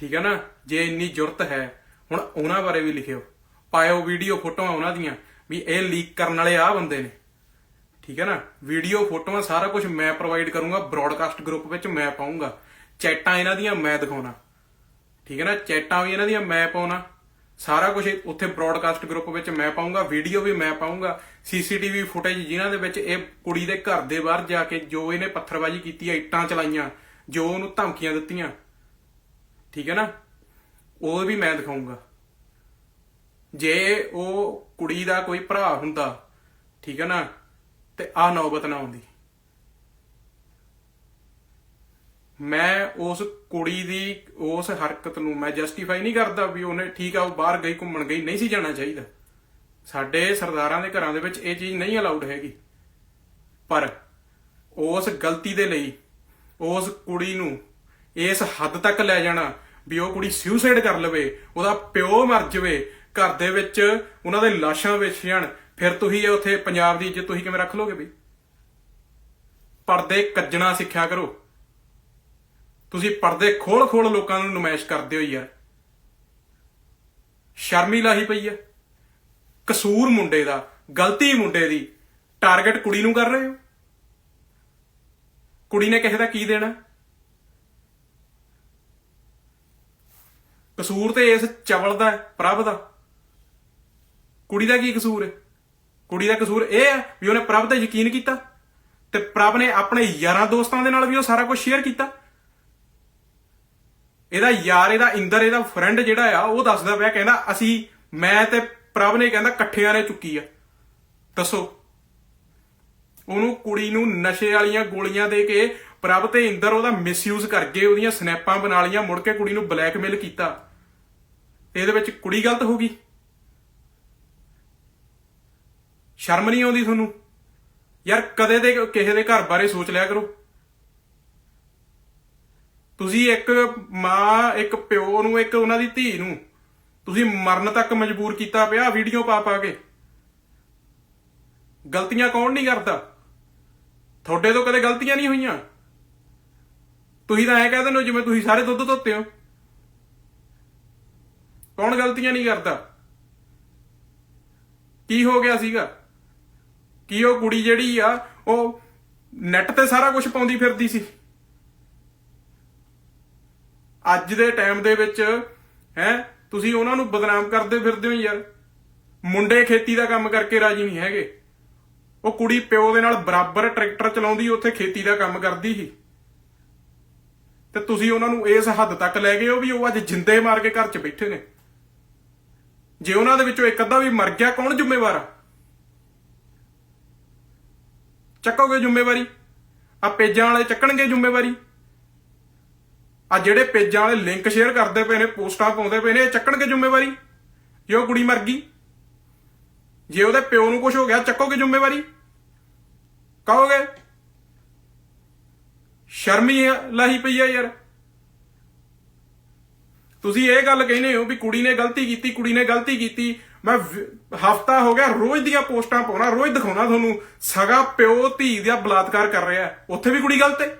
ਠੀਕ ਹੈ ਨਾ? ਜੇ ਇੰਨੀ ਜੁਰਤ ਹੈ, ਹੁਣ ਉਹਨਾਂ ਬਾਰੇ ਵੀ ਲਿਖਿਓ। ਪਾਇਓ ਵੀਡੀਓ ਫੋਟੋਆਂ ਉਹਨਾਂ ਦੀਆਂ, ਵੀ ਇਹ ਲੀਕ ਕਰਨ ਵਾਲੇ ਆ ਬੰਦੇ ਨੇ। ਠੀਕ ਹੈ ਨਾ? ਵੀਡੀਓ ਫੋਟੋਆਂ, ਸਾਰਾ ਕੁਝ ਮੈਂ ਪ੍ਰੋਵਾਈਡ ਕਰੂੰਗਾ ਬ੍ਰੌਡਕਾਸਟ ਗਰੁੱਪ ਵਿੱਚ ਮੈਂ ਪਾਉਂਗਾ ਚੈਟਾਂ ਇਹਨਾਂ ਦੀਆਂ ਮੈਂ ਦਿਖਾਉਣਾ। ਠੀਕ ਹੈ ਨਾ, ਚੈਟਾਂ ਵੀ ਇਹਨਾਂ ਦੀਆਂ ਮੈਂ ਪਾਉਣਾ। ਸਾਰਾ ਕੁਝ ਉੱਥੇ ਬ੍ਰੌਡਕਾਸਟ ਗਰੁੱਪ ਵਿੱਚ ਮੈਂ ਪਾਉਂਗਾ ਵੀਡੀਓ ਵੀ ਮੈਂ ਪਾਉਂਗਾ ਸੀਸੀਟੀਵੀ ਫੁਟੇਜ ਜਿਨ੍ਹਾਂ ਦੇ ਵਿੱਚ ਇਹ ਕੁੜੀ ਦੇ ਘਰ ਦੇ ਬਾਹਰ ਜਾ ਕੇ ਜੋ ਇਹਨੇ ਪੱਥਰਬਾਜ਼ੀ ਕੀਤੀ ਹੈ ਇੱਟਾਂ ਚਲਾਈਆਂ, ਜੋ ਉਹਨੂੰ ਧਮਕੀਆਂ ਦਿੱਤੀਆਂ। ਠੀਕ ਹੈ ਨਾ, ਉਹ ਵੀ ਮੈਂ ਦਿਖਾਉਂਗਾ ਜੇ ਉਹ ਕੁੜੀ ਦਾ ਕੋਈ ਭਰਾ ਹੁੰਦਾ, ਠੀਕ ਹੈ ਨਾ, ਤੇ ਆ ਨੌਬਤ ਨਾ ਆਉਂਦੀ। ਮੈਂ ਉਸ ਕੁੜੀ ਦੀ, ਉਸ ਹਰਕਤ ਨੂੰ ਮੈਂ ਜਸਟੀਫਾਈ ਨਹੀਂ ਕਰਦਾ ਵੀ ਉਹਨੇ ਠੀਕ ਆ, ਉਹ ਬਾਹਰ ਗਈ, ਘੁੰਮਣ ਗਈ, ਨਹੀਂ ਸੀ ਜਾਣਾ ਚਾਹੀਦਾ। ਸਾਡੇ ਸਰਦਾਰਾਂ ਦੇ ਘਰਾਂ ਦੇ ਵਿੱਚ ਇਹ ਚੀਜ਼ ਨਹੀਂ ਅਲਾਉਡ ਹੈਗੀ। ਪਰ ਉਸ ਗਲਤੀ ਦੇ ਲਈ, ਉਸ ਕੁੜੀ ਨੂੰ ਇਸ ਹੱਦ ਤੱਕ ਲੈ ਜਾਣਾ ਵੀ ਉਹ ਕੁੜੀ ਸੁਸਾਈਡ ਕਰ ਲਵੇ, ਉਹਦਾ ਪਿਓ ਮਰ ਜਾਵੇ, ਘਰ ਦੇ ਵਿੱਚ ਉਹਨਾਂ ਦੇ ਲਾਸ਼ਾਂ ਵਿੱਚ ਜਾਣ, ਫਿਰ ਤੁਸੀਂ ਇਹ ਉੱਥੇ ਪੰਜਾਬ ਦੀ ਇੱਜ਼ਤ ਤੁਸੀਂ ਕਿਵੇਂ ਰੱਖ ਲੋਗੇ ਬਈ? ਪਰਦੇ ਕੱਜਣਾ ਸਿੱਖਿਆ ਕਰੋ। ਤੁਸੀਂ ਪਰਦੇ ਖੋਲ ਖੋਲ ਲੋਕਾਂ ਨੂੰ ਨਮਾਇਸ਼ ਕਰਦੇ ਹੋ ਯਾਰ ਸ਼ਰਮੀ ਲਾਹੀ ਪਈ ਆ। ਕਸੂਰ ਮੁੰਡੇ ਦਾ ਗਲਤੀ ਮੁੰਡੇ ਦੀ। ਟਾਰਗੇਟ ਕੁੜੀ ਨੂੰ ਕਰ ਰਹੇ ਹੋ। ਕੁੜੀ ਨੇ ਕਿਸੇ ਦਾ ਕੀ ਦੇਣਾ? ਕਸੂਰ ਤੇ ਇਸ ਚਵਲ ਦਾ ਹੈ, ਪ੍ਰਭ ਦਾ। ਕੁੜੀ ਦਾ ਕੀ ਕਸੂਰ ਹੈ? ਕੁੜੀ ਦਾ ਕਸੂਰ ਇਹ ਹੈ ਵੀ ਉਹਨੇ ਪ੍ਰਭ ਤੇ ਯਕੀਨ ਕੀਤਾ ਤੇ ਪ੍ਰਭ ਨੇ ਆਪਣੇ ਯਾਰਾਂ ਦੋਸਤਾਂ ਦੇ ਨਾਲ ਵੀ ਉਹ ਸਾਰਾ ਕੁਝ ਸ਼ੇਅਰ ਕੀਤਾ। ਇਹਦਾ ਯਾਰ, ਇਹਦਾ ਇੰਦਰ, ਇਹਦਾ ਫਰੈਂਡ ਜਿਹੜਾ ਆ, ਉਹ ਦੱਸਦਾ ਪਿਆ, ਕਹਿੰਦਾ ਅਸੀਂ, ਮੈਂ ਤੇ ਪ੍ਰਭ ਨੇ ਕਹਿੰਦਾ ਇਕੱਠਿਆਂ ਨੇ ਚੁੱਕੀ ਆ। ਦੱਸੋ। ਉਹਨੂੰ ਕੁੜੀ ਨੂੰ ਨਸ਼ੇ ਵਾਲੀਆਂ ਗੋਲੀਆਂ ਦੇ ਕੇ ਪ੍ਰਭ ਤੇ ਇੰਦਰ ਉਹਦਾ ਮਿਸਯੂਜ਼ ਕਰਕੇ ਉਹਦੀਆਂ ਸਨੈਪਾਂ ਬਣਾ ਲੀਆਂ ਮੁੜ ਕੇ ਕੁੜੀ ਨੂੰ ਬਲੈਕਮੇਲ ਕੀਤਾ। ਤੇ ਇਹਦੇ ਵਿੱਚ ਕੁੜੀ ਗਲਤ ਹੋ ਗਈ? ਸ਼ਰਮ ਨਹੀਂ ਆਉਂਦੀ ਤੁਹਾਨੂੰ? ਯਾਰ ਕਦੇ ਦੇ ਕਿਸੇ ਦੇ ਘਰ ਬਾਰੇ ਸੋਚ ਲਿਆ ਕਰੋ। ਤੁਸੀਂ ਇੱਕ ਮਾਂ, ਇੱਕ ਪਿਓ ਨੂੰ, ਇੱਕ ਉਹਨਾਂ ਦੀ ਧੀ ਨੂੰ ਤੁਸੀਂ ਮਰਨ ਤੱਕ ਮਜਬੂਰ ਕੀਤਾ ਪਿਆ ਵੀਡੀਓ ਪਾ ਪਾ ਕੇ। ਗਲਤੀਆਂ ਕੌਣ ਨਹੀਂ ਕਰਦਾ? ਤੁਹਾਡੇ ਤੋਂ ਕਦੇ ਗਲਤੀਆਂ ਨਹੀਂ ਹੋਈਆਂ। ਤੁਸੀਂ ਤਾਂ ਐਂ ਕਹਿੰਦੇ ਹੋ ਜਿਵੇਂ ਤੁਸੀਂ ਸਾਰੇ ਦੁੱਧ ਧੋਤੇ ਹੋ। ਕੌਣ ਗਲਤੀਆਂ ਨਹੀਂ ਕਰਦਾ? ਕੀ ਹੋ ਗਿਆ ਸੀਗਾ? ਕੀ ਉਹ ਕੁੜੀ ਜਿਹੜੀ ਆ, ਉਹ ਨੈਟ ਤੇ ਸਾਰਾ ਕੁਝ ਪਾਉਂਦੀ ਫਿਰਦੀ ਸੀ? ਅੱਜ ਦੇ ਟਾਈਮ ਦੇ ਵਿੱਚ, ਹੈ, ਤੁਸੀਂ ਉਹਨਾਂ ਨੂੰ ਬਦਨਾਮ ਕਰਦੇ ਫਿਰਦੇ ਹੋ ਯਾਰ। ਮੁੰਡੇ ਖੇਤੀ ਦਾ ਕੰਮ ਕਰਕੇ ਰਾਜੀ ਨਹੀਂ ਹੈਗੇ। ਉਹ ਕੁੜੀ ਪਿਓ ਦੇ ਨਾਲ ਬਰਾਬਰ ਟਰੈਕਟਰ ਚਲਾਉਂਦੀ, ਉੱਥੇ ਖੇਤੀ ਦਾ ਕੰਮ ਕਰਦੀ ਸੀ। ਤੇ ਤੁਸੀਂ ਉਹਨਾਂ ਨੂੰ ਇਸ ਹੱਦ ਤੱਕ ਲੈ ਗਏ ਹੋ ਵੀ ਉਹ ਅੱਜ ਜਿੰਦੇ ਮਾਰ ਕੇ ਘਰ 'ਚ ਬੈਠੇ ਨੇ। ਜੇ ਉਹਨਾਂ ਦੇ ਵਿੱਚੋਂ ਇੱਕ ਅੱਧਾ ਵੀ ਮਰ ਗਿਆ, ਕੌਣ ਜ਼ਿੰਮੇਵਾਰ ਆ? ਚੱਕੋਗੇ ਜ਼ਿੰਮੇਵਾਰੀ? ਆ ਪੇਜਾਂ ਵਾਲੇ ਚੱਕਣਗੇ ਜ਼ਿੰਮੇਵਾਰੀ? ਆ ਜਿਹੜੇ ਪੇਜਾਂ ਵਾਲੇ ਲਿੰਕ ਸ਼ੇਅਰ ਕਰਦੇ ਪਏ ਨੇ, ਪੋਸਟਾਂ ਪਾਉਂਦੇ ਪਏ ਨੇ, ਇਹ ਚੱਕਣਗੇ ਜ਼ਿੰਮੇਵਾਰੀ? ਜੇ ਉਹ ਕੁੜੀ ਮਰ ਗਈ, ਜੇ ਉਹਦੇ ਪਿਓ ਨੂੰ ਕੁਝ ਹੋ ਗਿਆ, ਚੱਕੋਗੇ ਜ਼ਿੰਮੇਵਾਰੀ? ਕਹੋਗੇ? ਸ਼ਰਮ ਹੀ ਲਾਹੀ ਪਈ ਆ ਯਾਰ। ਤੁਸੀਂ ਇਹ ਗੱਲ ਕਹਿੰਦੇ ਹੋ ਵੀ ਕੁੜੀ ਨੇ ਗਲਤੀ ਕੀਤੀ, ਕੁੜੀ ਨੇ ਗਲਤੀ ਕੀਤੀ। ਮੈਂ ਹਫਤਾ ਹੋ ਗਿਆ ਰੋਜ਼ ਦੀਆਂ ਪੋਸਟਾਂ ਪਾਉਣਾ, ਰੋਜ਼ ਦਿਖਾਉਣਾ ਤੁਹਾਨੂੰ। ਸਗਾ ਪਿਓ ਧੀ ਦਾ ਬਲਾਤਕਾਰ ਕਰ ਰਿਹਾ। ਉੱਥੇ ਵੀ ਕੁੜੀ ਗਲਤ ਹੈ?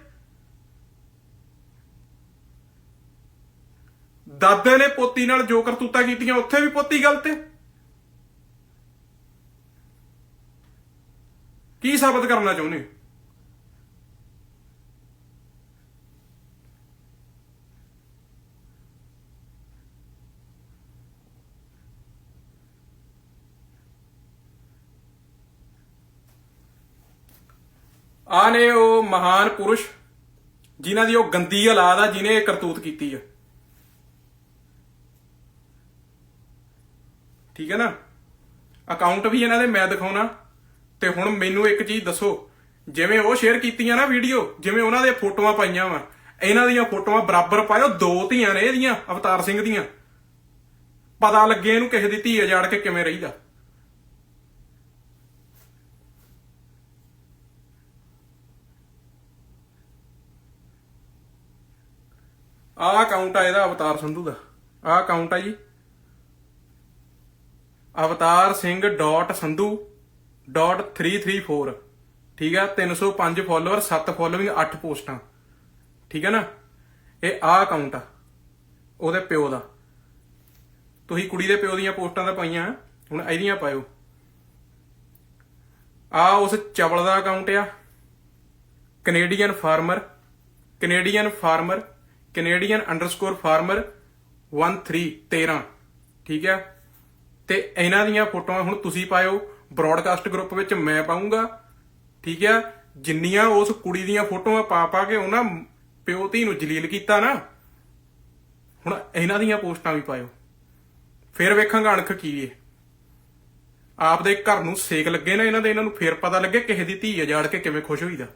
ਦਾਦੇ ਨੇ ਪੋਤੀ ਨਾਲ ਜੋ ਕਰਤੂਤਾ ਕੀਤੀਆਂ, ਉੱਥੇ ਵੀ ਪੋਤੀ ਗਲਤ ਹੈ ਕੀ ਸਾਬਤ ਕਰਨਾ ਚਾਹੁੰਦੇ ਆ ਨੇ ਉਹ ਮਹਾਨ ਪੁਰਸ਼, ਜਿਨ੍ਹਾਂ ਦੀ ਉਹ ਗੰਦੀ ਹਾਲਾਤ ਆ ਜਿਨੇ ਕਰਤੂਤ ਕੀਤੀ ਆ। ਠੀਕ ਹੈ ਨਾ? ਅਕਾਊਂਟ ਵੀ ਇਹਨਾਂ ਦੇ ਮੈਂ ਦਿਖਾਉਣਾ। ਤੇ ਹੁਣ ਮੈਨੂੰ ਇੱਕ ਚੀਜ਼ ਦੱਸੋ। ਜਿਵੇਂ ਉਹ ਸ਼ੇਅਰ ਕੀਤੀਆਂ ਨਾ ਵੀਡੀਓ ਜਿਵੇਂ ਉਹਨਾਂ ਦੇ ਫੋਟੋਆਂ ਪਾਈਆਂ ਵਾ। ਇਹਨਾਂ ਦੀਆਂ ਫੋਟੋਆਂ ਬਰਾਬਰ ਪਾਇਓ, ਦੋ ਧੀਆਂ ਨੇ ਇਹਦੀਆਂ, ਅਵਤਾਰ ਸਿੰਘ ਦੀਆਂ। ਪਤਾ ਲੱਗੇ ਇਹਨੂੰ ਕਿਸੇ ਦੀ ਧੀ ਉਜਾੜ ਕੇ ਕਿਵੇਂ ਰਹੀਦਾ। ਆਹ ਅਕਾਊਂਟ ਆ ਇਹਦਾ ਅਵਤਾਰ ਸੰਧੂ ਦਾ। ਆਹ ਅਕਾਊਂਟ ਆ ਜੀ। ਅਵਤਾਰ ਸਿੰਘ ਡਾਟ ਸੰਧੂ ਡਾਟ 334 ਠੀਕ ਆ 305 ਫਾਲੋਅਰ 7 ਫਾਲੋਇੰਗ 8 ਪੋਸਟਾਂ, ਠੀਕ ਹੈ ਨਾ? ਇਹ ਆ ਅਕਾਊਂਟ ਆ, ਉਹਦੇ ਪਿਓ ਦਾ। ਤੁਸੀਂ ਕੁੜੀ ਦੇ ਪਿਓ ਦੀਆਂ ਪੋਸਟਾਂ ਤਾਂ ਪਾਈਆਂ, ਹੁਣ ਇਹਦੀਆਂ ਪਾਇਓ। ਆ ਉਸ ਚਵਲ ਦਾ ਅਕਾਊਂਟ ਆ Canadian farmer Canadian farmer Canadian underscore farmer 13 13 ਠੀਕ ਹੈ ਤੇ ਇਹਨਾਂ ਦੀਆਂ ਫੋਟੋਆਂ ਹੁਣ ਤੁਸੀਂ ਪਾਇਓ। ਬ੍ਰੌਡਕਾਸਟ ਗਰੁੱਪ ਵਿੱਚ ਮੈਂ ਪਾਉਂਗਾ ਠੀਕ ਹੈ ਜਿੰਨੀਆਂ ਉਸ ਕੁੜੀ ਦੀਆਂ ਫੋਟੋਆਂ ਪਾ ਪਾ ਕੇ ਉਹਨਾਂ ਪਿਓ ਧੀ ਨੂੰ ਜਲੀਲ ਕੀਤਾ ਨਾ, ਹੁਣ ਇਹਨਾਂ ਦੀਆਂ ਪੋਸਟਾਂ ਵੀ ਪਾਇਓ। ਫਿਰ ਵੇਖਾਂਗਾ ਅਣਖ ਕੀ ਏ। ਆਪਦੇ ਘਰ ਨੂੰ ਸੇਕ ਲੱਗੇ ਨਾ ਇਹਨਾਂ ਦੇ, ਇਹਨਾਂ ਨੂੰ ਫੇਰ ਪਤਾ ਲੱਗੇ ਕਿਸੇ ਦੀ ਧੀ ਅਜਾੜ ਕੇ ਕਿਵੇਂ ਖੁਸ਼ ਹੋਈਦਾ।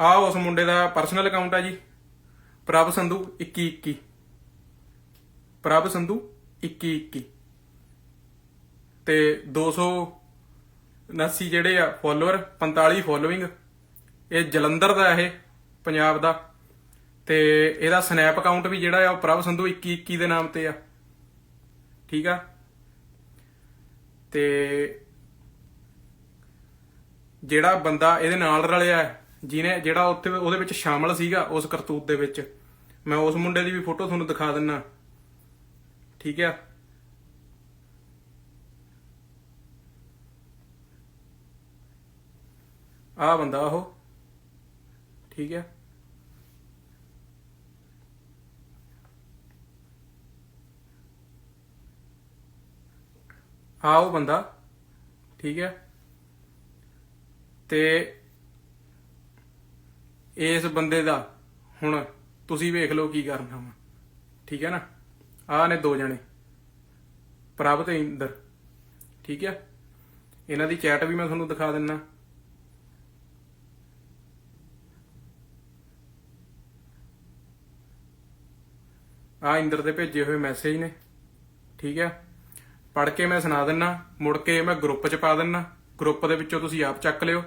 ਆ ਉਸ ਮੁੰਡੇ ਦਾ ਪਰਸਨਲ ਅਕਾਊਂਟ ਆ ਜੀ। ਪ੍ਰਭ ਸੰਧੂ 2121 ਪ੍ਰਭ ਸੰਧੂ 2121 ਤੇ 279 ਜਿਹੜੇ ਆ ਫੋਲੋਅਰ 45 ਫੋਲੋਇੰਗ ਇਹ ਜਲੰਧਰ ਦਾ ਇਹ ਪੰਜਾਬ ਦਾ। ਤੇ ਇਹਦਾ ਸਨੈਪ ਅਕਾਊਂਟ ਵੀ ਜਿਹੜਾ ਆ ਉਹ ਪ੍ਰਭ ਸੰਧੂ 2121 ਦੇ ਨਾਮ ਤੇ ਆ। ਠੀਕ ਆ? ਤੇ ਜਿਹੜਾ ਬੰਦਾ ਇਹਦੇ ਨਾਲ ਰਲਿਆ ਹੈ, ਜਿਹਨੇ ਜਿਹੜਾ ਉੱਥੇ ਉਹਦੇ ਵਿੱਚ ਸ਼ਾਮਲ ਸੀਗਾ ਉਸ ਕਰਤੂਤ ਦੇ ਵਿੱਚ। ਮੈਂ ਉਸ ਮੁੰਡੇ ਦੀ ਵੀ ਫੋਟੋ ਤੁਹਾਨੂੰ ਦਿਖਾ ਦਿੰਨਾ। ਠੀਕ ਆ? ਆ ਬੰਦਾ ਉਹ। ਠੀਕ ਹੈ ਆ ਉਹ ਬੰਦਾ। ਠੀਕ ਹੈ ਤੇ ਇਸ ਬੰਦੇ ਦਾ ਹੁਣ ਤੁਸੀਂ ਵੇਖ ਲਓ ਕੀ ਕਰਨਾ ਵਾ। ਠੀਕ ਹੈ ਨਾ? ਆਹ ਨੇ ਦੋ ਜਣੇ। ਪ੍ਰਭ ਤੇ ਇੰਦਰ। ਠੀਕ ਹੈ? ਇਹਨਾਂ ਦੀ ਚੈਟ ਵੀ ਮੈਂ ਤੁਹਾਨੂੰ ਦਿਖਾ ਦਿੰਨਾ। ਆ ਇੰਦਰ ਦੇ ਭੇਜੇ ਹੋਏ ਮੈਸੇਜ ਨੇ। ਠੀਕ ਹੈ? ਪੜ ਕੇ ਮੈਂ ਸੁਣਾ ਦਿੰਨਾ। ਮੁੜ ਕੇ ਮੈਂ ਗਰੁੱਪ 'ਚ ਪਾ ਦਿੰਨਾ। ਗਰੁੱਪ ਦੇ ਵਿੱਚੋਂ ਤੁਸੀਂ ਆਪ ਚੱਕ ਲਿਓ।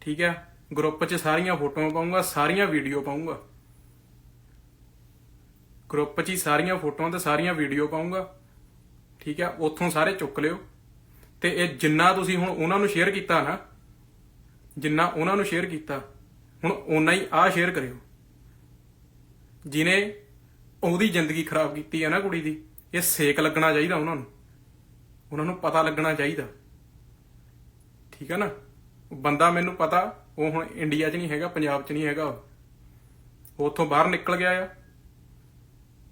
ਠੀਕ ਹੈ? ਗਰੁੱਪ 'ਚ ਸਾਰੀਆਂ ਫੋਟੋਆਂ ਪਾਉਂਗਾ, ਸਾਰੀਆਂ ਵੀਡੀਓ ਪਾਉਂਗਾ। ਗਰੁੱਪ 'ਚ ਹੀ ਸਾਰੀਆਂ ਫੋਟੋਆਂ ਤੇ ਸਾਰੀਆਂ ਵੀਡੀਓ ਪਾਉਂਗਾ। ਠੀਕ ਹੈ, ਉੱਥੋਂ ਸਾਰੇ ਚੁੱਕ ਲਿਓ। ਤੇ ਇਹ ਜਿੰਨਾ ਤੁਸੀਂ ਹੁਣ ਉਹਨਾਂ ਨੂੰ ਸ਼ੇਅਰ ਕੀਤਾ ਨਾ, ਜਿੰਨਾ ਉਹਨਾਂ ਨੂੰ ਸ਼ੇਅਰ ਕੀਤਾ, ਹੁਣ ਓਨਾ ਹੀ ਆ ਸ਼ੇਅਰ ਕਰਿਓ। ਜਿਨੇ ਉਹਦੀ ਜ਼ਿੰਦਗੀ ਖਰਾਬ ਕੀਤੀ ਹੈ ਨਾ ਕੁੜੀ ਦੀ, ਇਹ ਸੇਕ ਲੱਗਣਾ ਚਾਹੀਦਾ ਉਹਨਾਂ ਨੂੰ। ਉਹਨਾਂ ਨੂੰ ਪਤਾ ਲੱਗਣਾ ਚਾਹੀਦਾ। ਠੀਕ ਹੈ ਨਾ? ਬੰਦਾ ਮੈਨੂੰ ਪਤਾ ਉਹ ਹੁਣ ਇੰਡੀਆ 'ਚ ਨਹੀਂ ਹੈਗਾ ਪੰਜਾਬ 'ਚ ਨਹੀਂ ਹੈਗਾ ਉਹ ਉਹ ਉੱਥੋਂ ਬਾਹਰ ਨਿਕਲ ਗਿਆ ਆ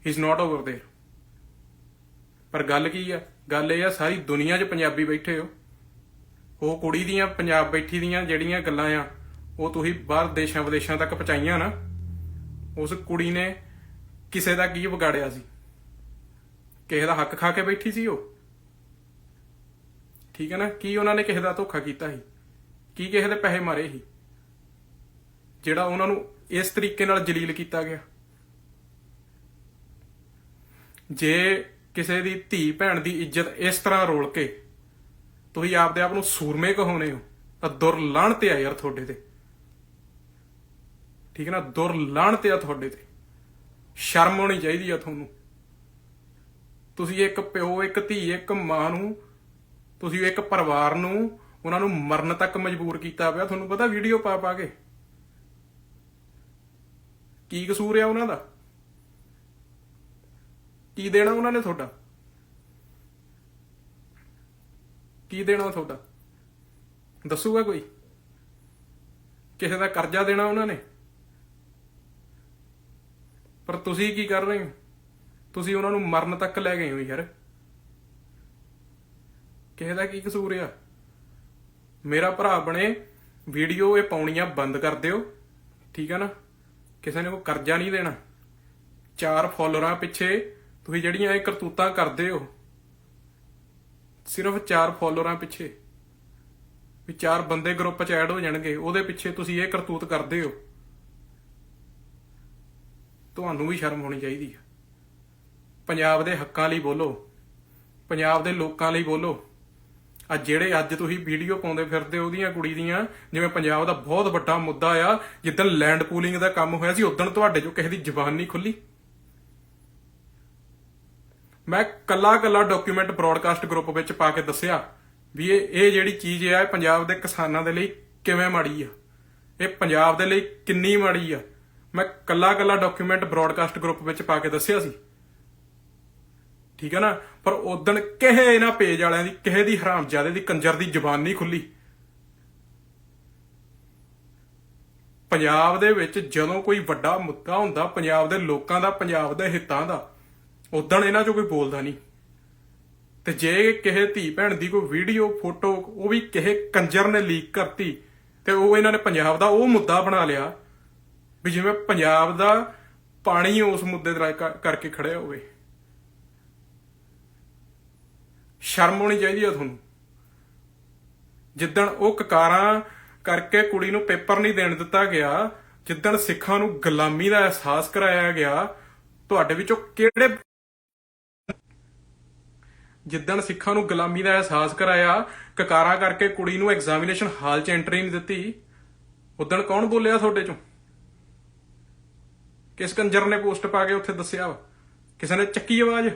he is not over there ਪਰ ਗੱਲ ਕੀ ਆ ਗੱਲ ਇਹ ਆ ਸਾਰੀ ਦੁਨੀਆ 'ਚ ਪੰਜਾਬੀ ਬੈਠੇ ਹੋ ਉਹ ਕੁੜੀ ਦੀਆਂ ਪੰਜਾਬ ਬੈਠੀ ਦੀਆਂ ਜਿਹੜੀਆਂ ਗੱਲਾਂ ਆ ਉਹ ਤੁਸੀਂ ਬਾਹਰ ਦੇਸ਼ਾਂ ਵਿਦੇਸ਼ਾਂ ਤੱਕ ਪਹੁੰਚਾਈਆਂ ਨਾ ਉਸ ਕੁੜੀ ਨੇ ਕਿਸੇ ਦਾ ਕੀ ਵਿਗਾੜਿਆ ਸੀ ਕਿਸੇ ਦਾ ਹੱਕ ਖਾ ਕੇ ਬੈਠੀ ਸੀ ਉਹ ਠੀਕ ਹੈ ਨਾ ਕੀ ਉਹਨਾਂ ਨੇ ਕਿਸੇ ਦਾ ਧੋਖਾ ਕੀਤਾ ਸੀ ਕੀ ਕਿਸੇ ਦੇ ਪੈਸੇ ਮਾਰੇ ਸੀ ਜਿਹੜਾ ਉਹਨਾਂ ਨੂੰ ਇਸ ਤਰੀਕੇ ਨਾਲ ਜਲੀਲ ਕੀਤਾ ਗਿਆ। ਜੇ ਕਿਸੇ ਦੀ ਧੀ ਭੈਣ ਦੀ ਇੱਜ਼ਤ ਇਸ ਤਰ੍ਹਾਂ ਰੋਲ ਕੇ ਤੁਸੀਂ ਆਪਦੇ ਆਪ ਨੂੰ ਸੂਰਮੇ ਕਹਾਉਨੇ ਹੋ, ਤਾਂ ਦੁਰ ਤੇ ਆ ਯਾਰ ਤੁਹਾਡੇ ਤੇ। ਠੀਕ ਹੈ ਨਾ? ਦੁਰ ਤੇ ਆ ਤੁਹਾਡੇ ਤੇ। ਸ਼ਰਮ ਹੋਣੀ ਚਾਹੀਦੀ ਆ ਤੁਹਾਨੂੰ। ਤੁਸੀਂ ਇੱਕ ਪਿਓ, ਇੱਕ ਧੀ, ਇੱਕ ਮਾਂ ਨੂੰ, ਤੁਸੀਂ ਇੱਕ ਪਰਿਵਾਰ ਨੂੰ, ਉਹਨਾਂ ਨੂੰ ਮਰਨ ਤੱਕ ਮਜਬੂਰ ਕੀਤਾ ਪਿਆ। ਤੁਹਾਨੂੰ ਪਤਾ ਵੀਡੀਓ ਪਾ ਪਾ ਕੇ। ਕੀ ਕਸੂਰ ਆ ਉਹਨਾਂ ਦਾ? ਕੀ ਦੇਣਾ ਉਹਨਾਂ ਨੇ ਤੁਹਾਡਾ? ਕੀ ਦੇਣਾ ਤੁਹਾਡਾ? ਦੱਸੂਗਾ ਕੋਈ? ਕਿਸੇ ਦਾ ਕਰਜ਼ਾ ਦੇਣਾ ਉਹਨਾਂ ਨੇ? ਪਰ ਤੁਸੀਂ ਕੀ ਕਰ ਰਹੇ ਹੋ? ਤੁਸੀਂ ਉਹਨਾਂ ਨੂੰ ਮਰਨ ਤੱਕ ਲੈ ਗਏ ਹੋ ਯਾਰ। ਕਿਸੇ ਦਾ ਕੀ ਕਸੂਰ ਆ? ਮੇਰਾ ਭਰਾ ਬਣੇ, ਵੀਡੀਓ ਇਹ ਪਾਉਣੀਆਂ ਬੰਦ ਕਰ ਦਿਓ। ਠੀਕ ਹੈ ਨਾ? ਕਿਸੇ ਨੇ ਕੋਈ ਕਰਜ਼ਾ ਨਹੀਂ ਦੇਣਾ। ਚਾਰ ਫਾਲੋਅਰਾਂ ਪਿੱਛੇ ਤੁਸੀਂ ਜਿਹੜੀਆਂ ਇਹ ਕਰਤੂਤਾਂ ਕਰਦੇ ਹੋ, ਸਿਰਫ ਚਾਰ ਫਾਲੋਅਰਾਂ ਪਿੱਛੇ ਵੀ ਚਾਰ ਬੰਦੇ ਗਰੁੱਪ 'ਚ ਐਡ ਹੋ ਜਾਣਗੇ, ਉਹਦੇ ਪਿੱਛੇ ਤੁਸੀਂ ਇਹ ਕਰਤੂਤ ਕਰਦੇ ਹੋ। ਤੁਹਾਨੂੰ ਵੀ ਸ਼ਰਮ ਹੋਣੀ ਚਾਹੀਦੀ ਹੈ ਪੰਜਾਬ ਦੇ ਹੱਕਾਂ ਲਈ ਬੋਲੋ, ਪੰਜਾਬ ਦੇ ਲੋਕਾਂ ਲਈ ਬੋਲੋ। ਆ ਜਿਹੜੇ ਅੱਜ ਤੁਸੀਂ ਵੀਡੀਓ ਪਾਉਂਦੇ ਫਿਰਦੇ ਉਹਦੀਆਂ ਕੁੜੀ ਦੀਆਂ, ਜਿਵੇਂ ਪੰਜਾਬ ਦਾ ਬਹੁਤ ਵੱਡਾ ਮੁੱਦਾ ਆ, ਜਿੱਦਣ ਲੈਂਡ ਪੂਲਿੰਗ ਦਾ ਕੰਮ ਹੋਇਆ ਸੀ, ਉਦੋਂ ਤੁਹਾਡੇ ਜੋ ਕਿਸੇ ਦੀ ਜ਼ੁਬਾਨ ਨਹੀਂ ਖੁੱਲੀ। ਮੈਂ ਕੱਲਾ ਕੱਲਾ ਡਾਕੂਮੈਂਟ ਬ੍ਰੌਡਕਾਸਟ ਗਰੁੱਪ ਵਿੱਚ ਪਾ ਕੇ ਦੱਸਿਆ ਵੀ ਇਹ ਇਹ ਜਿਹੜੀ ਚੀਜ਼ ਆ, ਇਹ ਪੰਜਾਬ ਦੇ ਕਿਸਾਨਾਂ ਦੇ ਲਈ ਕਿਵੇਂ ਮਾੜੀ ਆ? ਇਹ ਪੰਜਾਬ ਦੇ ਲਈ ਕਿੰਨੀ ਮਾੜੀ ਆ? ਮੈਂ ਕੱਲਾ ਕੱਲਾ ਡਾਕੂਮੈਂਟ ਬ੍ਰੌਡਕਾਸਟ ਗਰੁੱਪ ਵਿੱਚ ਪਾ ਕੇ ਦੱਸਿਆ ਸੀ। ਠੀਕ ਹੈ ਨਾ? ਪਰ ਉਦਣ ਕਿਸੇ ਇਹਨਾਂ ਪੇਜ ਵਾਲਿਆਂ ਦੀ ਕਿਸੇ ਦੀ ਹਰਾਮਜ਼ਾਦੇ ਦੀ ਕੰਜਰ ਦੀ ਜ਼ੁਬਾਨ ਨਹੀਂ ਖੁੱਲੀ। ਪੰਜਾਬ ਦੇ ਵਿੱਚ ਜਦੋਂ ਕੋਈ ਵੱਡਾ ਮੁੱਦਾ ਹੁੰਦਾ, ਪੰਜਾਬ ਦੇ ਲੋਕਾਂ ਦਾ, ਪੰਜਾਬ ਦੇ ਹਿੱਤਾਂ ਦਾ ਉਦਣ ਇਹਨਾਂ 'ਚੋਂ ਕੋਈ ਬੋਲਦਾ ਨਹੀਂ। ਤੇ ਜੇ ਕਿਸੇ ਧੀ ਭੈਣ ਦੀ ਕੋਈ ਵੀਡੀਓ, ਫੋਟੋ, ਉਹ ਵੀ ਕਿਸੇ ਕੰਜਰ ਨੇ ਲੀਕ ਕਰਤੀ, ਤੇ ਉਹ ਇਹਨਾਂ ਨੇ ਪੰਜਾਬ ਦਾ ਉਹ ਮੁੱਦਾ ਬਣਾ ਲਿਆ, ਵੀ ਜਿਵੇਂ ਪੰਜਾਬ ਦਾ ਪਾਣੀ ਉਸ ਮੁੱਦੇ ਤੇ ਕਰ- ਕਰਕੇ ਖੜਿਆ ਹੋਵੇ। ਸ਼ਰਮ ਹੋਣੀ ਚਾਹੀਦੀ ਆ ਤੁਹਾਨੂੰ। ਜਿੱਦਣ ਉਹ ਕਕਾਰਾਂ ਕਰਕੇ ਕੁੜੀ ਨੂੰ ਪੇਪਰ ਨਹੀਂ ਦੇਣ ਦਿੱਤਾ ਗਿਆ, ਜਿੱਦਣ ਸਿੱਖਾਂ ਨੂੰ ਗੁਲਾਮੀ ਦਾ ਅਹਿਸਾਸ ਕਰਾਇਆ ਗਿਆ, ਤੁਹਾਡੇ ਵਿੱਚੋਂ ਕਿਹੜੇ ਜਿੱਦਣ ਸਿੱਖਾਂ ਨੂੰ ਗੁਲਾਮੀ ਦਾ ਅਹਿਸਾਸ ਕਰਾਇਆ, ਕਕਾਰਾਂ ਕਰਕੇ ਕੁੜੀ ਨੂੰ ਐਗਜ਼ਾਮੀਨੇਸ਼ਨ ਹਾਲ 'ਚ ਐਂਟਰੀ ਨਹੀਂ ਦਿੱਤੀ, ਉਦਣ ਕੌਣ ਬੋਲਿਆ ਤੁਹਾਡੇ ਚੋਂ? ਕਿਸ ਕੰਜਰ ਨੇ ਪੋਸਟ ਪਾ ਕੇ ਉੱਥੇ ਦੱਸਿਆ ਵਾ? ਕਿਸੇ ਨੇ ਚੱਕੀ ਆਵਾਜ਼?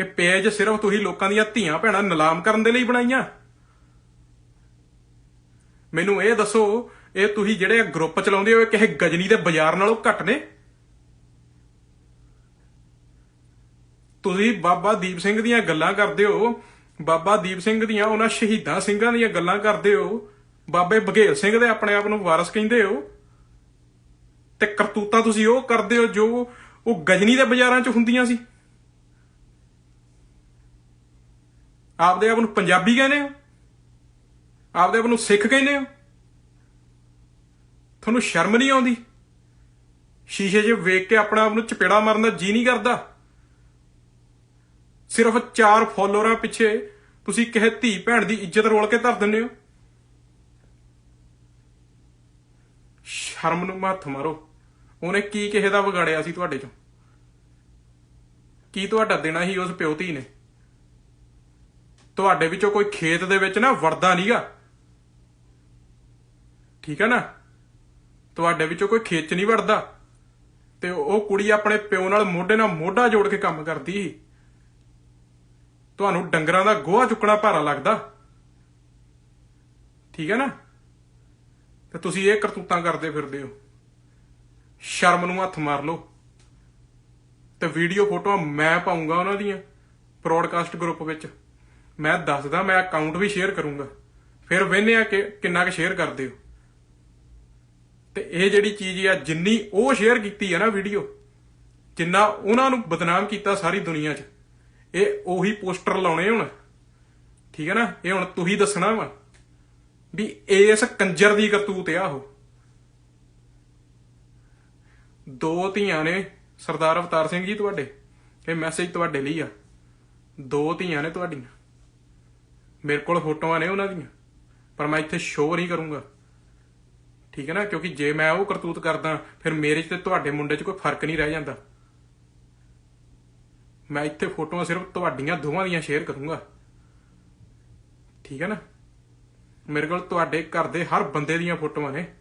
ਇਹ ਪੇਜ ਸਿਰਫ ਤੁਸੀਂ ਲੋਕਾਂ ਦੀਆਂ ਧੀਆਂ ਭੈਣਾਂ ਨਿਲਾਮ ਕਰਨ ਦੇ ਲਈ ਬਣਾਈਆਂ। ਮੈਨੂੰ ਇਹ ਦੱਸੋ, ਇਹ ਤੁਸੀਂ ਜਿਹੜੇ ਗਰੁੱਪ ਚਲਾਉਂਦੇ ਹੋ ਕਿਸੇ ਗਜਨੀ ਦੇ ਬਾਜ਼ਾਰ ਨਾਲੋਂ ਘੱਟ ਨੇ? ਤੁਸੀਂ ਬਾਬਾ ਦੀਪ ਸਿੰਘ ਦੀਆਂ ਗੱਲਾਂ ਕਰਦੇ ਹੋ, ਬਾਬਾ ਦੀਪ ਸਿੰਘ ਦੀਆਂ ਉਹਨਾਂ ਸ਼ਹੀਦਾਂ ਸਿੰਘਾਂ ਦੀਆਂ ਗੱਲਾਂ ਕਰਦੇ ਹੋ, ਬਾਬੇ ਬਘੇਲ ਸਿੰਘ ਦੇ ਆਪਣੇ ਆਪ ਨੂੰ ਵਾਰਸ ਕਹਿੰਦੇ ਹੋ, ਤੇ ਕਰਤੂਤਾਂ ਤੁਸੀਂ ਉਹ ਕਰਦੇ ਹੋ ਜੋ ਉਹ ਗਜਨੀ ਦੇ ਬਾਜ਼ਾਰਾਂ 'ਚ ਹੁੰਦੀਆਂ ਸੀ। ਆਪਦੇ ਆਪ ਨੂੰ ਪੰਜਾਬੀ ਕਹਿੰਦੇ ਹੋ? ਆਪਦੇ ਆਪ ਨੂੰ ਸਿੱਖ ਕਹਿੰਦੇ ਹੋ? ਤੁਹਾਨੂੰ ਸ਼ਰਮ ਨਹੀਂ ਆਉਂਦੀ? ਸ਼ੀਸ਼ੇ 'ਚ ਵੇਖ ਕੇ ਆਪਣੇ ਆਪ ਨੂੰ ਚਪੇੜਾ ਮਾਰਨ ਦਾ ਜੀ ਨਹੀਂ ਕਰਦਾ? ਸਿਰਫ ਚਾਰ ਫੋਲੋਅਰਾਂ ਪਿੱਛੇ ਤੁਸੀਂ ਕਿਸੇ ਧੀ ਭੈਣ ਦੀ ਇੱਜ਼ਤ ਰੋਲ ਕੇ ਧਰ ਦਿੰਦੇ ਹੋ? ਸ਼ਰਮ ਨੂੰ ਮੱਥ ਮਾਰੋ। ਉਹਨੇ ਕੀ ਕਿਸੇ ਦਾ ਵਿਗਾੜਿਆ ਸੀ ਤੁਹਾਡੇ ਚੋਂ? ਕੀ ਤੁਹਾਡਾ ਦੇਣਾ ਸੀ ਉਸ ਪਿਓ ਧੀ ਨੇ? ਤੁਹਾਡੇ ਵਿੱਚੋਂ ਕੋਈ ਖੇਤ ਦੇ ਵਿੱਚ ਨਾ ਵੜਦਾ ਨਹੀਂਗਾ ਠੀਕ ਹੈ ਨਾ? ਤੁਹਾਡੇ ਵਿੱਚੋਂ ਕੋਈ ਖੇਤ 'ਚ ਨਹੀਂ ਵੜਦਾ। ਤੇ ਉਹ ਕੁੜੀ ਆਪਣੇ ਪਿਓ ਨਾਲ ਮੋਢੇ ਨਾਲ ਮੋਢਾ ਜੋੜ ਕੇ ਕੰਮ ਕਰਦੀ ਸੀ। ਤੁਹਾਨੂੰ ਡੰਗਰਾਂ ਦਾ ਗੋਹਾ ਚੁੱਕਣਾ ਭਾਰਾ ਲੱਗਦਾ। ਠੀਕ ਹੈ ਨਾ? ਤੇ ਤੁਸੀਂ ਇਹ ਕਰਤੂਤਾਂ ਕਰਦੇ ਫਿਰਦੇ ਹੋ। ਸ਼ਰਮ ਨੂੰ ਹੱਥ ਮਾਰ ਲਓ। ਤੇ ਵੀਡੀਓ ਫੋਟੋਆਂ ਮੈਂ ਪਾਉਂਗਾ ਉਹਨਾਂ ਦੀਆਂ ਪ੍ਰੋਡਕਾਸਟ ਗਰੁੱਪ ਵਿੱਚ। ਮੈਂ ਦੱਸਦਾ, ਮੈਂ ਅਕਾਊਂਟ ਵੀ ਸ਼ੇਅਰ ਕਰੂੰਗਾ। ਫਿਰ ਵੇਖਨੇ ਆ ਕਿ ਕਿੰਨਾ ਕੁ ਸ਼ੇਅਰ ਕਰਦੇ ਹੋ। ਤੇ ਇਹ ਜਿਹੜੀ ਚੀਜ਼ ਆ, ਜਿੰਨੀ ਉਹ ਸ਼ੇਅਰ ਕੀਤੀ ਆ ਨਾ ਵੀਡੀਓ ਜਿੰਨਾ ਉਹਨਾਂ ਨੂੰ ਬਦਨਾਮ ਕੀਤਾ ਸਾਰੀ ਦੁਨੀਆ 'ਚ, ਇਹ ਉਹੀ ਪੋਸਟਰ ਲਾਉਣੇ ਹੁਣ। ਠੀਕ ਹੈ ਨਾ? ਇਹ ਹੁਣ ਤੁਸੀਂ ਦੱਸਣਾ ਵਾ ਵੀ ਇਸ ਕੰਜਰ ਦੀ ਕਰਤੂਤ ਆ ਉਹ। ਦੋ ਧੀਆਂ ਨੇ, ਸਰਦਾਰ ਅਵਤਾਰ ਸਿੰਘ ਜੀ ਤੁਹਾਡੇ, ਇਹ ਮੈਸੇਜ ਤੁਹਾਡੇ ਲਈ ਆ। ਦੋ ਧੀਆਂ ਨੇ ਤੁਹਾਡੀਆਂ। ਮੇਰੇ ਕੋਲ ਫੋਟੋਆਂ ਨੇ ਉਹਨਾਂ ਦੀਆਂ। ਪਰ ਮੈਂ ਇੱਥੇ ਸ਼ੋਅ ਨਹੀਂ ਕਰੂੰਗਾ। ਠੀਕ ਹੈ ਨਾ? ਕਿਉਂਕਿ ਜੇ ਮੈਂ ਉਹ ਕਰਤੂਤ ਕਰਦਾ, ਫਿਰ ਮੇਰੇ 'ਚ ਤੇ ਤੁਹਾਡੇ ਮੁੰਡੇ 'ਚ ਕੋਈ ਫ਼ਰਕ ਨਹੀਂ ਰਹਿ ਜਾਂਦਾ। ਮੈਂ ਇੱਥੇ ਫੋਟੋਆਂ ਸਿਰਫ ਤੁਹਾਡੀਆਂ ਦੋਵਾਂ ਦੀਆਂ ਸ਼ੇਅਰ ਕਰੂੰਗਾ। ਠੀਕ ਹੈ ਨਾ? ਮੇਰੇ ਕੋਲ ਤੁਹਾਡੇ ਘਰ ਦੇ ਹਰ ਬੰਦੇ ਦੀਆਂ ਫੋਟੋਆਂ ਨੇ।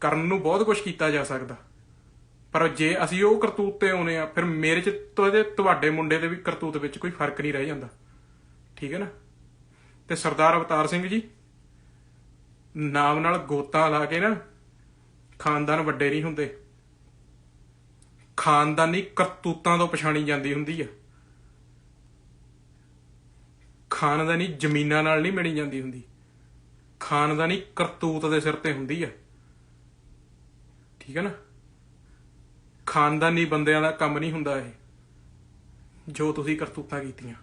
ਕਰਨ ਨੂੰ ਬਹੁਤ ਕੁਝ ਕੀਤਾ ਜਾ ਸਕਦਾ। ਪਰ ਜੇ ਅਸੀਂ ਉਹ ਕਰਤੂਤ ਤੇ ਆਉਨੇ ਆ, ਫਿਰ ਮੇਰੇ ਚ ਤੁਹਾਡੇ ਤੁਹਾਡੇ ਮੁੰਡੇ ਦੇ ਵੀ ਕਰਤੂਤ ਵਿੱਚ ਕੋਈ ਫ਼ਰਕ ਨਹੀਂ ਰਹਿ ਜਾਂਦਾ। ਠੀਕ ਹੈ ਨਾ? ਤੇ ਸਰਦਾਰ ਅਵਤਾਰ ਸਿੰਘ ਜੀ, ਨਾਮ ਨਾਲ ਗੋਤਾ ਲਾ ਕੇ ਨਾ, ਖਾਨਦਾਨ ਵੱਡੇ ਨਹੀਂ ਹੁੰਦੇ। ਖਾਨਦਾਨੀ ਕਰਤੂਤਾਂ ਤੋਂ ਪਛਾਣੀ ਜਾਂਦੀ ਹੁੰਦੀ ਆ। ਖਾਨਦਾਨੀ ਜ਼ਮੀਨਾਂ ਨਾਲ ਨਹੀਂ ਮਿਣੀ ਜਾਂਦੀ ਹੁੰਦੀ। ਖਾਨਦਾਨੀ ਕਰਤੂਤ ਦੇ ਸਿਰ ਤੇ ਹੁੰਦੀ ਆ। ਠੀਕ ਹੈ ਨਾ? ਖਾਨਦਾਨੀ ਬੰਦਿਆਂ ਦਾ ਕੰਮ ਨਹੀਂ ਹੁੰਦਾ ਇਹ, ਜੋ ਤੁਸੀਂ ਕਰਤੂਤਾਂ ਕੀਤੀਆਂ।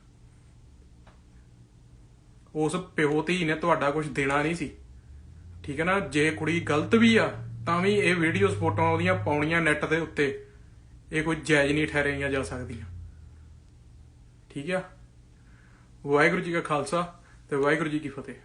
ਉਸ ਪਿਓ ਧੀ ਨੇ ਤੁਹਾਡਾ ਕੁਝ ਦੇਣਾ ਨਹੀਂ ਸੀ। ਠੀਕ ਹੈ ਨਾ? ਜੇ ਕੁੜੀ ਗਲਤ ਵੀ ਆ, ਤਾਂ ਵੀ ਇਹ ਵੀਡੀਓਜ਼ ਫੋਟੋਆਂ ਉਹਦੀਆਂ ਪਾਉਣੀਆਂ ਨੈਟ ਦੇ ਉੱਤੇ। ਇਹ ਕੋਈ ਜਾਇਜ਼ ਨਹੀਂ ਠਹਿਰਾਈਆਂ ਜਾ ਸਕਦੀਆਂ। ਠੀਕ ਆ? ਵਾਹਿਗੁਰੂ ਜੀ ਕਾ ਖਾਲਸਾ ਤੇ ਵਾਹਿਗੁਰੂ ਜੀ ਕੀ ਫਤਿਹ।